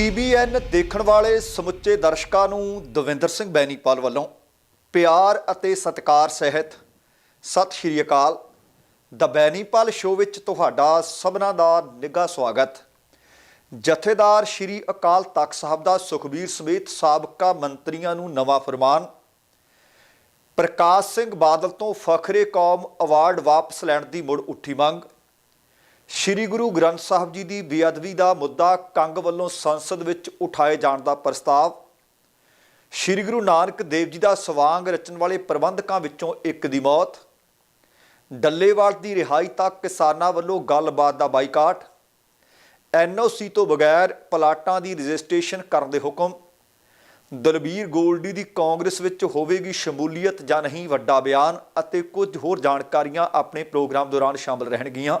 TBN ਦੇਖਣ ਵਾਲੇ ਸਮੁੱਚੇ ਦਰਸ਼ਕਾਂ ਨੂੰ ਦਵਿੰਦਰ ਸਿੰਘ ਬੈਨੀਪਾਲ ਵੱਲੋਂ ਪਿਆਰ ਅਤੇ ਸਤਿਕਾਰ ਸਹਿਤ ਸਤਿ ਸ਼੍ਰੀ ਅਕਾਲ। ਦ ਬੈਨੀਪਾਲ ਸ਼ੋਅ ਵਿੱਚ ਤੁਹਾਡਾ ਸਭਨਾਂ ਦਾ ਨਿੱਘਾ ਸਵਾਗਤ। ਜਥੇਦਾਰ ਸ਼੍ਰੀ ਅਕਾਲ ਤਖਤ ਸਾਹਿਬ ਦਾ ਸੁਖਬੀਰ ਸਮੇਤ ਸਾਬਕਾ ਮੰਤਰੀਆਂ ਨੂੰ ਨਵਾਂ ਫਰਮਾਨ। ਪ੍ਰਕਾਸ਼ ਸਿੰਘ ਬਾਦਲ ਤੋਂ ਫਖਰੇ ਕੌਮ ਅਵਾਰਡ ਵਾਪਸ ਲੈਣ ਦੀ ਮੁੜ ਉੱਠੀ ਮੰਗ। ਸ਼੍ਰੀ ਗੁਰੂ ਗ੍ਰੰਥ ਸਾਹਿਬ ਜੀ ਦੀ ਬੇਅਦਬੀ ਦਾ ਮੁੱਦਾ ਕੰਗ ਵੱਲੋਂ ਸੰਸਦ ਵਿੱਚ ਉਠਾਏ ਜਾਣ ਦਾ ਪ੍ਰਸਤਾਵ। ਸ਼੍ਰੀ ਗੁਰੂ ਨਾਨਕ ਦੇਵ ਜੀ ਦਾ ਸਵਾਂਗ ਰਚਣ ਵਾਲੇ ਪ੍ਰਬੰਧਕਾਂ ਵਿੱਚੋਂ ਇੱਕ ਦੀ ਮੌਤ। ਡੱਲੇਵਾਲ ਦੀ ਰਿਹਾਈ ਤੱਕ ਕਿਸਾਨਾਂ ਵੱਲੋਂ ਗੱਲਬਾਤ ਦਾ ਬਾਈਕਾਟ। ਐਨਓਸੀ ਤੋਂ ਬਗੈਰ ਪਲਾਟਾਂ ਦੀ ਰਜਿਸਟ੍ਰੇਸ਼ਨ ਕਰਨ ਦੇ ਹੁਕਮ। ਦਲਬੀਰ ਗੋਲਡੀ ਦੀ ਕਾਂਗਰਸ ਵਿੱਚ ਹੋਵੇਗੀ ਸ਼ਮੂਲੀਅਤ ਜਾਂ ਨਹੀਂ ਵੱਡਾ ਬਿਆਨ ਅਤੇ ਕੁਝ ਹੋਰ ਜਾਣਕਾਰੀਆਂ ਆਪਣੇ ਪ੍ਰੋਗਰਾਮ ਦੌਰਾਨ ਸ਼ਾਮਲ ਰਹਿਣਗੀਆਂ।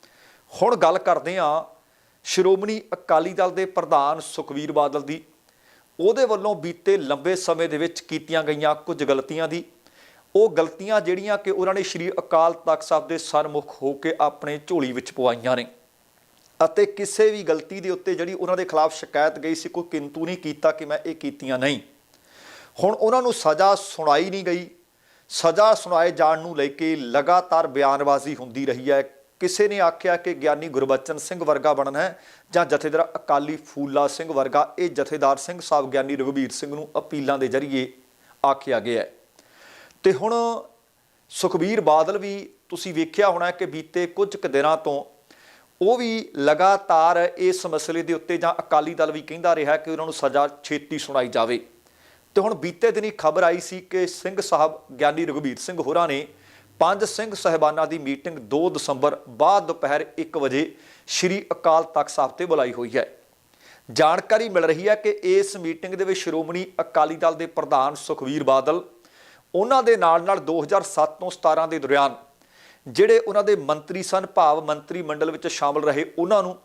ਹੁਣ ਗੱਲ ਕਰਦੇ ਹਾਂ ਸ਼੍ਰੋਮਣੀ ਅਕਾਲੀ ਦਲ ਦੇ ਪ੍ਰਧਾਨ ਸੁਖਵੀਰ ਬਾਦਲ ਦੀ। ਉਹਦੇ ਵੱਲੋਂ ਬੀਤੇ ਲੰਬੇ ਸਮੇਂ ਦੇ ਵਿੱਚ ਕੀਤੀਆਂ ਗਈਆਂ ਕੁਝ ਗਲਤੀਆਂ ਦੀ। ਉਹ ਗਲਤੀਆਂ ਜਿਹੜੀਆਂ ਕਿ ਉਹਨਾਂ ਨੇ ਸ਼੍ਰੀ ਅਕਾਲ ਤਖਤ ਸਾਹਿਬ ਦੇ ਸਨਮੁਖ ਹੋ ਕੇ ਆਪਣੇ ਝੋਲੀ ਵਿੱਚ ਪਵਾਈਆਂ ਨੇ। ਅਤੇ ਕਿਸੇ ਵੀ ਗਲਤੀ ਦੇ ਉੱਤੇ ਜਿਹੜੀ ਉਹਨਾਂ ਦੇ ਖਿਲਾਫ ਸ਼ਿਕਾਇਤ ਗਈ ਸੀ, ਕੋਈ ਕਿੰਤੂ ਨਹੀਂ ਕੀਤਾ ਕਿ ਮੈਂ ਇਹ ਕੀਤੀਆਂ ਨਹੀਂ। ਹੁਣ ਉਹਨਾਂ ਨੂੰ ਸਜ਼ਾ ਸੁਣਾਈ ਨਹੀਂ ਗਈ। ਸਜ਼ਾ ਸੁਣਾਏ ਜਾਣ ਨੂੰ ਲੈ ਕੇ ਲਗਾਤਾਰ ਬਿਆਨਬਾਜ਼ੀ ਹੁੰਦੀ ਰਹੀ ਹੈ। ਕਿਸੇ ਨੇ ਆਖਿਆ ਕਿ ਗਿਆਨੀ ਗੁਰਬਚਨ ਸਿੰਘ ਵਰਗਾ ਬਣਨਾ ਹੈ ਜਾਂ ਜਥੇਦਾਰ ਅਕਾਲੀ ਫੂਲਾ ਸਿੰਘ ਵਰਗਾ, ਇਹ ਜਥੇਦਾਰ ਸਿੰਘ ਸਾਹਿਬ ਗਿਆਨੀ ਰਘੁਬੀਰ ਸਿੰਘ ਨੂੰ ਅਪੀਲਾਂ ਦੇ ਜ਼ਰੀਏ ਆਖਿਆ ਗਿਆ ਹੈ। ਤੇ ਹੁਣ ਸੁਖਬੀਰ ਬਾਦਲ ਵੀ ਤੁਸੀਂ ਵੇਖਿਆ ਹੋਣਾ ਕਿ ਬੀਤੇ ਕੁਝ ਕੁ ਦਿਨਾਂ ਤੋਂ ਉਹ ਵੀ ਲਗਾਤਾਰ ਇਸ ਮਸਲੇ ਦੇ ਉੱਤੇ ਜਾਂ ਅਕਾਲੀ ਦਲ ਵੀ ਕਹਿੰਦਾ ਰਿਹਾ ਕਿ ਉਹਨਾਂ ਨੂੰ ਸਜ਼ਾ ਛੇਤੀ ਸੁਣਾਈ ਜਾਵੇ। ਤੇ ਹੁਣ ਬੀਤੇ ਦਿਨੀ ਖਬਰ ਆਈ ਸੀ ਕਿ ਸਿੰਘ ਸਾਹਿਬ ਗਿਆਨੀ ਰਘੁਬੀਰ ਸਿੰਘ ਹੋਰਾਂ ਨੇ ਪੰਜ ਸਿੰਘ ਸਹਿਬਾਨਾਂ ਦੀ ਮੀਟਿੰਗ 2 ਦਸੰਬਰ ਬਾਅਦ ਦੁਪਹਿਰ 1 ਵਜੇ ਸ਼੍ਰੀ ਅਕਾਲ ਤਖਤ ਸਾਹਿਬ ਤੇ ਬੁਲਾਈ ਹੋਈ ਹੈ। ਜਾਣਕਾਰੀ ਮਿਲ ਰਹੀ ਹੈ ਕਿ ਇਸ ਮੀਟਿੰਗ ਦੇ ਵਿੱਚ ਸ਼੍ਰੋਮਣੀ ਅਕਾਲੀ ਦਲ ਦੇ ਪ੍ਰਧਾਨ ਸੁਖਵੀਰ ਬਾਦਲ, ਉਹਨਾਂ ਦੇ ਨਾਲ ਨਾਲ 2007 ਤੋਂ 17 ਦੇ ਦੌਰਾਨ ਜਿਹੜੇ ਉਹਨਾਂ ਦੇ ਮੰਤਰੀ ਸਨ, ਭਾਵ ਮੰਤਰੀ ਮੰਡਲ ਵਿੱਚ ਸ਼ਾਮਲ ਰਹੇ, ਉਹਨਾਂ ਨੂੰ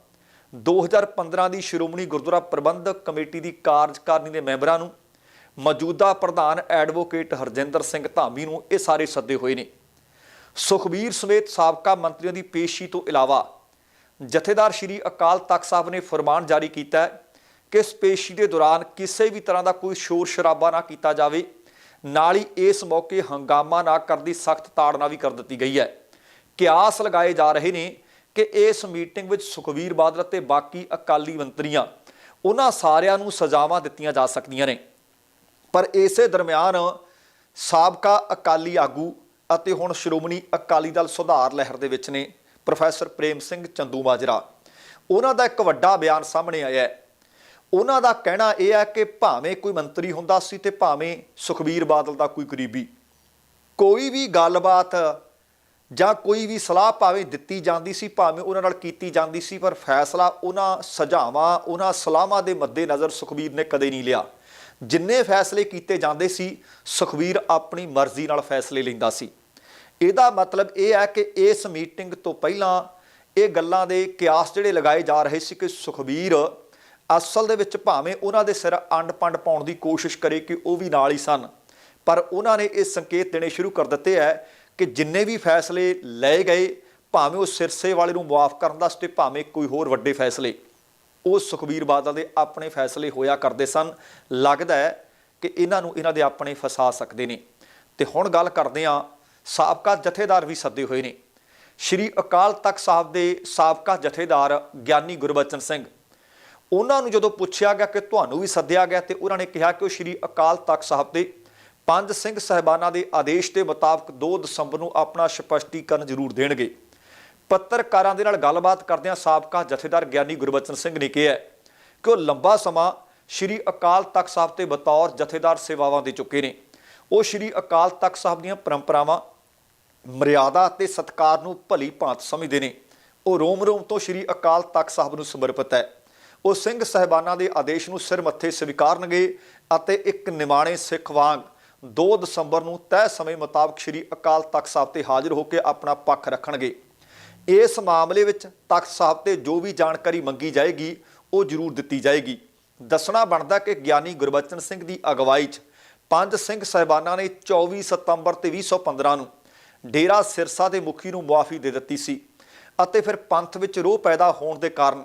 2015 ਦੀ ਸ਼੍ਰੋਮਣੀ ਗੁਰਦੁਆਰਾ ਪ੍ਰਬੰਧਕ ਕਮੇਟੀ ਦੀ ਕਾਰਜਕਾਰਨੀ ਦੇ ਮੈਂਬਰਾਂ ਨੂੰ ਮੌਜੂਦਾ ਪ੍ਰਧਾਨ ਐਡਵੋਕੇਟ ਹਰਜਿੰਦਰ ਸਿੰਘ ਧਾਮੀ ਨੂੰ ਇਹ ਸਾਰੇ ਸੱਦੇ ਹੋਏ ਨੇ। ਸੁਖਬੀਰ ਸਮੇਤ ਸਾਬਕਾ ਮੰਤਰੀਆਂ ਦੀ ਪੇਸ਼ੀ ਤੋਂ ਇਲਾਵਾ ਜਥੇਦਾਰ ਸ਼੍ਰੀ ਅਕਾਲ ਤਖਤ ਸਾਹਿਬ ਨੇ ਫਰਮਾਨ ਜਾਰੀ ਕੀਤਾ ਹੈ ਕਿ ਇਸ ਪੇਸ਼ੀ ਦੇ ਦੌਰਾਨ ਕਿਸੇ ਵੀ ਤਰ੍ਹਾਂ ਦਾ ਕੋਈ ਸ਼ੋਰ ਸ਼ਰਾਬਾ ਨਾ ਕੀਤਾ ਜਾਵੇ, ਨਾਲ ਹੀ ਇਸ ਮੌਕੇ ਹੰਗਾਮਾ ਨਾ ਕਰਨ ਦੀ ਸਖਤ ਤਾੜਨਾ ਵੀ ਕਰ ਦਿੱਤੀ ਗਈ ਹੈ। ਕਿਆਸ ਲਗਾਏ ਜਾ ਰਹੇ ਨੇ ਕਿ ਇਸ ਮੀਟਿੰਗ ਵਿੱਚ ਸੁਖਬੀਰ ਬਾਦਲ ਅਤੇ ਬਾਕੀ ਅਕਾਲੀ ਮੰਤਰੀਆਂ, ਉਹਨਾਂ ਸਾਰਿਆਂ ਨੂੰ ਸਜ਼ਾਵਾਂ ਦਿੱਤੀਆਂ ਜਾ ਸਕਦੀਆਂ ਨੇ। ਪਰ ਇਸੇ ਦਰਮਿਆਨ ਸਾਬਕਾ ਅਕਾਲੀ ਆਗੂ ਅਤੇ ਹੁਣ ਸ਼੍ਰੋਮਣੀ ਅਕਾਲੀ ਦਲ ਸੁਧਾਰ ਲਹਿਰ ਦੇ ਵਿੱਚ ਨੇ ਪ੍ਰੋਫੈਸਰ ਪ੍ਰੇਮ ਸਿੰਘ ਚੰਦੂ ਮਾਜਰਾ। ਉਹਨਾਂ ਦਾ ਇੱਕ ਵੱਡਾ ਬਿਆਨ ਸਾਹਮਣੇ ਆਇਆ ਹੈ। ਉਹਨਾਂ ਦਾ ਕਹਿਣਾ ਇਹ ਹੈ ਕਿ ਭਾਵੇਂ ਕੋਈ ਮੰਤਰੀ ਹੁੰਦਾ ਸੀ ਤੇ ਭਾਵੇਂ ਸੁਖਬੀਰ ਬਾਦਲ ਦਾ ਕੋਈ ਕਰੀਬੀ ਕੋਈ ਵੀ ਗੱਲਬਾਤ ਜਾਂ ਕੋਈ ਵੀ ਸਲਾਹ ਭਾਵੇਂ ਦਿੱਤੀ ਜਾਂਦੀ ਸੀ, ਭਾਵੇਂ ਉਹਨਾਂ ਨਾਲ ਕੀਤੀ ਜਾਂਦੀ ਸੀ, ਪਰ ਫੈਸਲਾ ਉਹਨਾਂ ਸੁਝਾਵਾਂ, ਉਹਨਾਂ ਸਲਾਹਾਂ ਦੇ ਮੱਦੇਨਜ਼ਰ ਸੁਖਬੀਰ ਨੇ ਕਦੇ ਨਹੀਂ ਲਿਆ। ਜਿੰਨੇ ਫੈਸਲੇ ਕੀਤੇ ਜਾਂਦੇ ਸੀ ਸੁਖਬੀਰ ਆਪਣੀ ਮਰਜ਼ੀ ਨਾਲ ਫੈਸਲੇ ਲੈਂਦਾ ਸੀ। ਇਹਦਾ ਮਤਲਬ ਇਹ ਹੈ ਕਿ ਇਸ ਮੀਟਿੰਗ ਤੋਂ ਪਹਿਲਾਂ ਇਹ ਗੱਲਾਂ ਦੇ ਕਿਆਸ ਜਿਹੜੇ ਲਗਾਏ ਜਾ ਰਹੇ ਸੀ ਕਿ ਸੁਖਬੀਰ ਅਸਲ ਦੇ ਵਿੱਚ ਭਾਵੇਂ ਉਹਨਾਂ ਦੇ ਸਿਰ ਅੰਡ ਪੰਡ ਪਾਉਣ ਦੀ ਕੋਸ਼ਿਸ਼ ਕਰੇ ਕਿ ਉਹ ਵੀ ਨਾਲ ਹੀ ਸਨ, ਪਰ ਉਹਨਾਂ ਨੇ ਇਹ ਸੰਕੇਤ ਦੇਣੇ ਸ਼ੁਰੂ ਕਰ ਦਿੱਤੇ ਹੈ ਕਿ ਜਿੰਨੇ ਵੀ ਫੈਸਲੇ ਲਏ ਗਏ, ਭਾਵੇਂ ਉਹ ਸਿਰਸੇ ਵਾਲੇ ਨੂੰ ਮੁਆਫ ਕਰਨ ਦਾ ਤੇ ਭਾਵੇਂ ਕੋਈ ਹੋਰ ਵੱਡੇ ਫੈਸਲੇ। ਉਹ ਸੁਖਬੀਰ ਬਾਦਲ ਦੇ ਆਪਣੇ ਫੈਸਲੇ ਹੋਇਆ ਕਰਦੇ ਸਨ। ਲੱਗਦਾ ਹੈ ਕਿ ਇਹਨਾਂ ਨੂੰ ਇਹਨਾਂ ਦੇ ਆਪਣੇ ਫਸਾ ਸਕਦੇ ਨੇ। ਤੇ ਹੁਣ ਗੱਲ ਕਰਦੇ ਹਾਂ, ਸਾਬਕਾ ਜਥੇਦਾਰ ਵੀ ਸੱਦੇ ਹੋਏ ਨੇ। ਸ਼੍ਰੀ ਅਕਾਲ ਤਖਤ ਸਾਹਿਬ ਦੇ ਸਾਬਕਾ ਜਥੇਦਾਰ ਗਿਆਨੀ ਗੁਰਬਚਨ ਸਿੰਘ। ਉਹਨਾਂ ਨੂੰ ਜਦੋਂ ਪੁੱਛਿਆ ਗਿਆ ਕਿ ਤੁਹਾਨੂੰ ਵੀ ਸੱਦਿਆ ਗਿਆ ਤੇ ਉਹਨਾਂ ਨੇ ਕਿਹਾ ਕਿ ਉਹ ਸ਼੍ਰੀ ਅਕਾਲ ਤਖਤ ਸਾਹਿਬ ਦੇ ਪੰਜ ਸਿੰਘ ਸਹਿਬਾਨਾਂ ਦੇ ਆਦੇਸ਼ ਦੇ ਮੁਤਾਬਕ 2 ਦਸੰਬਰ ਨੂੰ ਆਪਣਾ ਸਪਸ਼ਟੀਕਰਨ ਜ਼ਰੂਰ ਦੇਣਗੇ। ਪੱਤਰਕਾਰਾਂ ਦੇ ਨਾਲ ਗੱਲਬਾਤ ਕਰਦਿਆਂ ਸਾਬਕਾ ਜਥੇਦਾਰ ਗਿਆਨੀ ਗੁਰਬਚਨ ਸਿੰਘ ਨੇ ਕਿਹਾ ਕਿ ਉਹ ਲੰਬਾ ਸਮਾਂ ਸ਼੍ਰੀ ਅਕਾਲ ਤਖਤ ਸਾਹਿਬ ਤੇ ਬਤੌਰ ਜਥੇਦਾਰ ਸੇਵਾਵਾਂ ਦੇ ਚੁੱਕੇ ਨੇ। ਉਹ ਸ਼੍ਰੀ ਅਕਾਲ ਤਖਤ ਸਾਹਿਬ ਦੀਆਂ ਪਰੰਪਰਾਵਾਂ, ਮਰਿਆਦਾ ਅਤੇ ਸਤਕਾਰ ਨੂੰ ਭਲੀ ਭਾਂਤ ਸਮਝਦੇ ਨੇ। ਉਹ ਰੋਮ ਰੋਮ ਤੋਂ ਸ਼੍ਰੀ ਅਕਾਲ ਤਖਤ ਸਾਹਿਬ ਨੂੰ ਸਮਰਪਿਤ ਹੈ। ਉਹ ਸਿੰਘ ਸਹਿਬਾਨਾਂ ਦੇ ਆਦੇਸ਼ ਨੂੰ ਸਿਰ ਮੱਥੇ ਸਵੀਕਾਰਨਗੇ ਅਤੇ ਇੱਕ ਨਿਮਾਣੇ ਸਿੱਖ ਵਾਂਗ 2 ਦਸੰਬਰ ਨੂੰ ਤੈਅ ਸਮੇਂ ਮੁਤਾਬਕ ਸ੍ਰੀ ਅਕਾਲ ਤਖਤ ਸਾਹਿਬ ਤੇ ਹਾਜ਼ਰ ਹੋ ਕੇ ਆਪਣਾ ਪੱਖ ਰੱਖਣਗੇ। ਇਸ ਮਾਮਲੇ ਵਿੱਚ ਤਖਤ ਸਾਹਿਬ ਤੇ ਜੋ ਵੀ ਜਾਣਕਾਰੀ ਮੰਗੀ ਜਾਏਗੀ, ਉਹ ਜ਼ਰੂਰ ਦਿੱਤੀ ਜਾਏਗੀ। ਦੱਸਣਾ ਬਣਦਾ ਕਿ ਗਿਆਨੀ ਗੁਰਬਚਨ ਸਿੰਘ ਦੀ ਅਗਵਾਈ 'ਚ ਪੰਜ ਸਿੰਘ ਸਹਿਬਾਨਾਂ ਨੇ 24 ਸਤੰਬਰ ਤੇ 2015 ਨੂੰ ਡੇਰਾ ਸਿਰਸਾ ਦੇ ਮੁਖੀ ਨੂੰ ਮੁਆਫੀ ਦੇ ਦਿੱਤੀ ਸੀ ਅਤੇ ਫਿਰ ਪੰਥ ਵਿੱਚ ਰੋਹ ਪੈਦਾ ਹੋਣ ਦੇ ਕਾਰਨ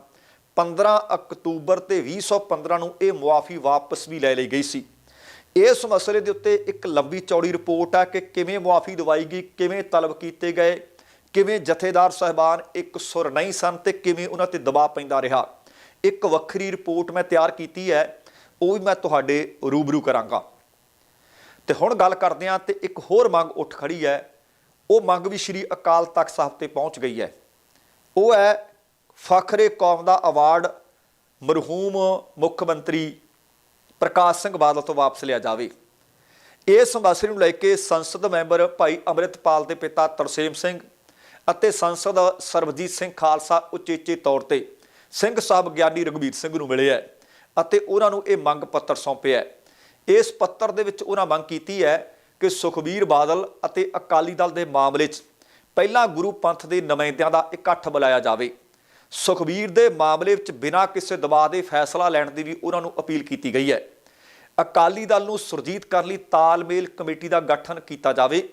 15 ਅਕਤੂਬਰ ਤੇ 2015 ਨੂੰ ਇਹ ਮੁਆਫੀ ਵਾਪਸ ਵੀ ਲੈ ਲਈ ਗਈ ਸੀ। ਇਸ ਮਸਲੇ ਦੇ ਉੱਤੇ ਇੱਕ ਲੰਬੀ ਚੌੜੀ ਰਿਪੋਰਟ ਆ ਕਿ ਕਿਵੇਂ ਮੁਆਫੀ ਦਵਾਈ ਗਈ, ਕਿਵੇਂ ਤਲਬ ਕੀਤੇ ਗਏ ਕਿਵੇਂ ਜਥੇਦਾਰ ਸਾਹਿਬਾਨ ਇੱਕ ਸੁਰ ਨਹੀਂ ਸਨ ਤੇ ਕਿਵੇਂ ਉਹਨਾਂ ਤੇ ਦਬਾਅ ਪੈਂਦਾ ਰਿਹਾ? ਇੱਕ ਵੱਖਰੀ ਰਿਪੋਰਟ ਮੈਂ ਤਿਆਰ ਕੀਤੀ ਹੈ, ਉਹ ਵੀ ਮੈਂ ਤੁਹਾਡੇ ਰੂਬਰੂ ਕਰਾਂਗਾ। ਤੇ ਹੁਣ ਗੱਲ ਕਰਦੇ ਹਾਂ ਤੇ ਇੱਕ ਹੋਰ ਮੰਗ ਉੱਠ ਖੜੀ ਹੈ, ਉਹ ਮੰਗ ਵੀ ਸ਼੍ਰੀ ਅਕਾਲ ਤਖਤ ਸਾਹਿਬ ਤੇ ਪਹੁੰਚ ਗਈ ਹੈ। ਉਹ ਹੈ ਫਖਰੇ ਕੌਮ ਦਾ ਅਵਾਰਡ ਮਰਹੂਮ ਮੁੱਖ ਮੰਤਰੀ ਪ੍ਰਕਾਸ਼ ਸਿੰਘ ਬਾਦਲ ਤੋਂ ਵਾਪਸ ਲਿਆ ਜਾਵੇ। ਇਸ ਮਸਲੇ ਨੂੰ ਲੈ ਕੇ ਸੰਸਦ ਮੈਂਬਰ ਭਾਈ ਅੰਮ੍ਰਿਤਪਾਲ ਦੇ ਪਿਤਾ ਤਰਸੇਮ ਸਿੰਘ ਅਤੇ ਸੰਸਦ ਸਰਬਜੀਤ ਸਿੰਘ ਖਾਲਸਾ ਉਚੇਚੇ ਤੌਰ ਤੇ ਸਿੰਘ ਸਾਹਿਬ ਗਿਆਨੀ ਰਘਬੀਰ ਸਿੰਘ ਨੂੰ ਮਿਲੇ ਹੈ ਅਤੇ ਉਹਨਾਂ ਨੂੰ ਇਹ ਮੰਗ ਪੱਤਰ ਸੌਂਪਿਆ ਹੈ। ਇਸ ਪੱਤਰ ਦੇ ਵਿੱਚ ਉਹਨਾਂ ਮੰਗ ਕੀਤੀ ਹੈ ਕਿ ਸੁਖਬੀਰ ਬਾਦਲ ਅਤੇ ਅਕਾਲੀ ਦਲ ਦੇ ਮਾਮਲੇ 'ਚ ਪਹਿਲਾਂ ਗੁਰੂ ਪੰਥ ਦੇ ਨੁਮਾਇੰਦਿਆਂ ਦਾ ਇਕੱਠ ਬੁਲਾਇਆ ਜਾਵੇ। ਸੁਖਬੀਰ ਦੇ ਮਾਮਲੇ ਵਿੱਚ ਬਿਨਾਂ ਕਿਸੇ ਦਬਾਅ ਦੇ ਫੈਸਲਾ ਲੈਣ ਦੀ ਵੀ ਉਹਨਾਂ ਨੂੰ ਅਪੀਲ ਕੀਤੀ ਗਈ ਹੈ। ਅਕਾਲੀ ਦਲ ਨੂੰ ਸੁਰਜੀਤ ਕਰਨ ਲਈ ਤਾਲਮੇਲ ਕਮੇਟੀ ਦਾ ਗਠਨ ਕੀਤਾ ਜਾਵੇ।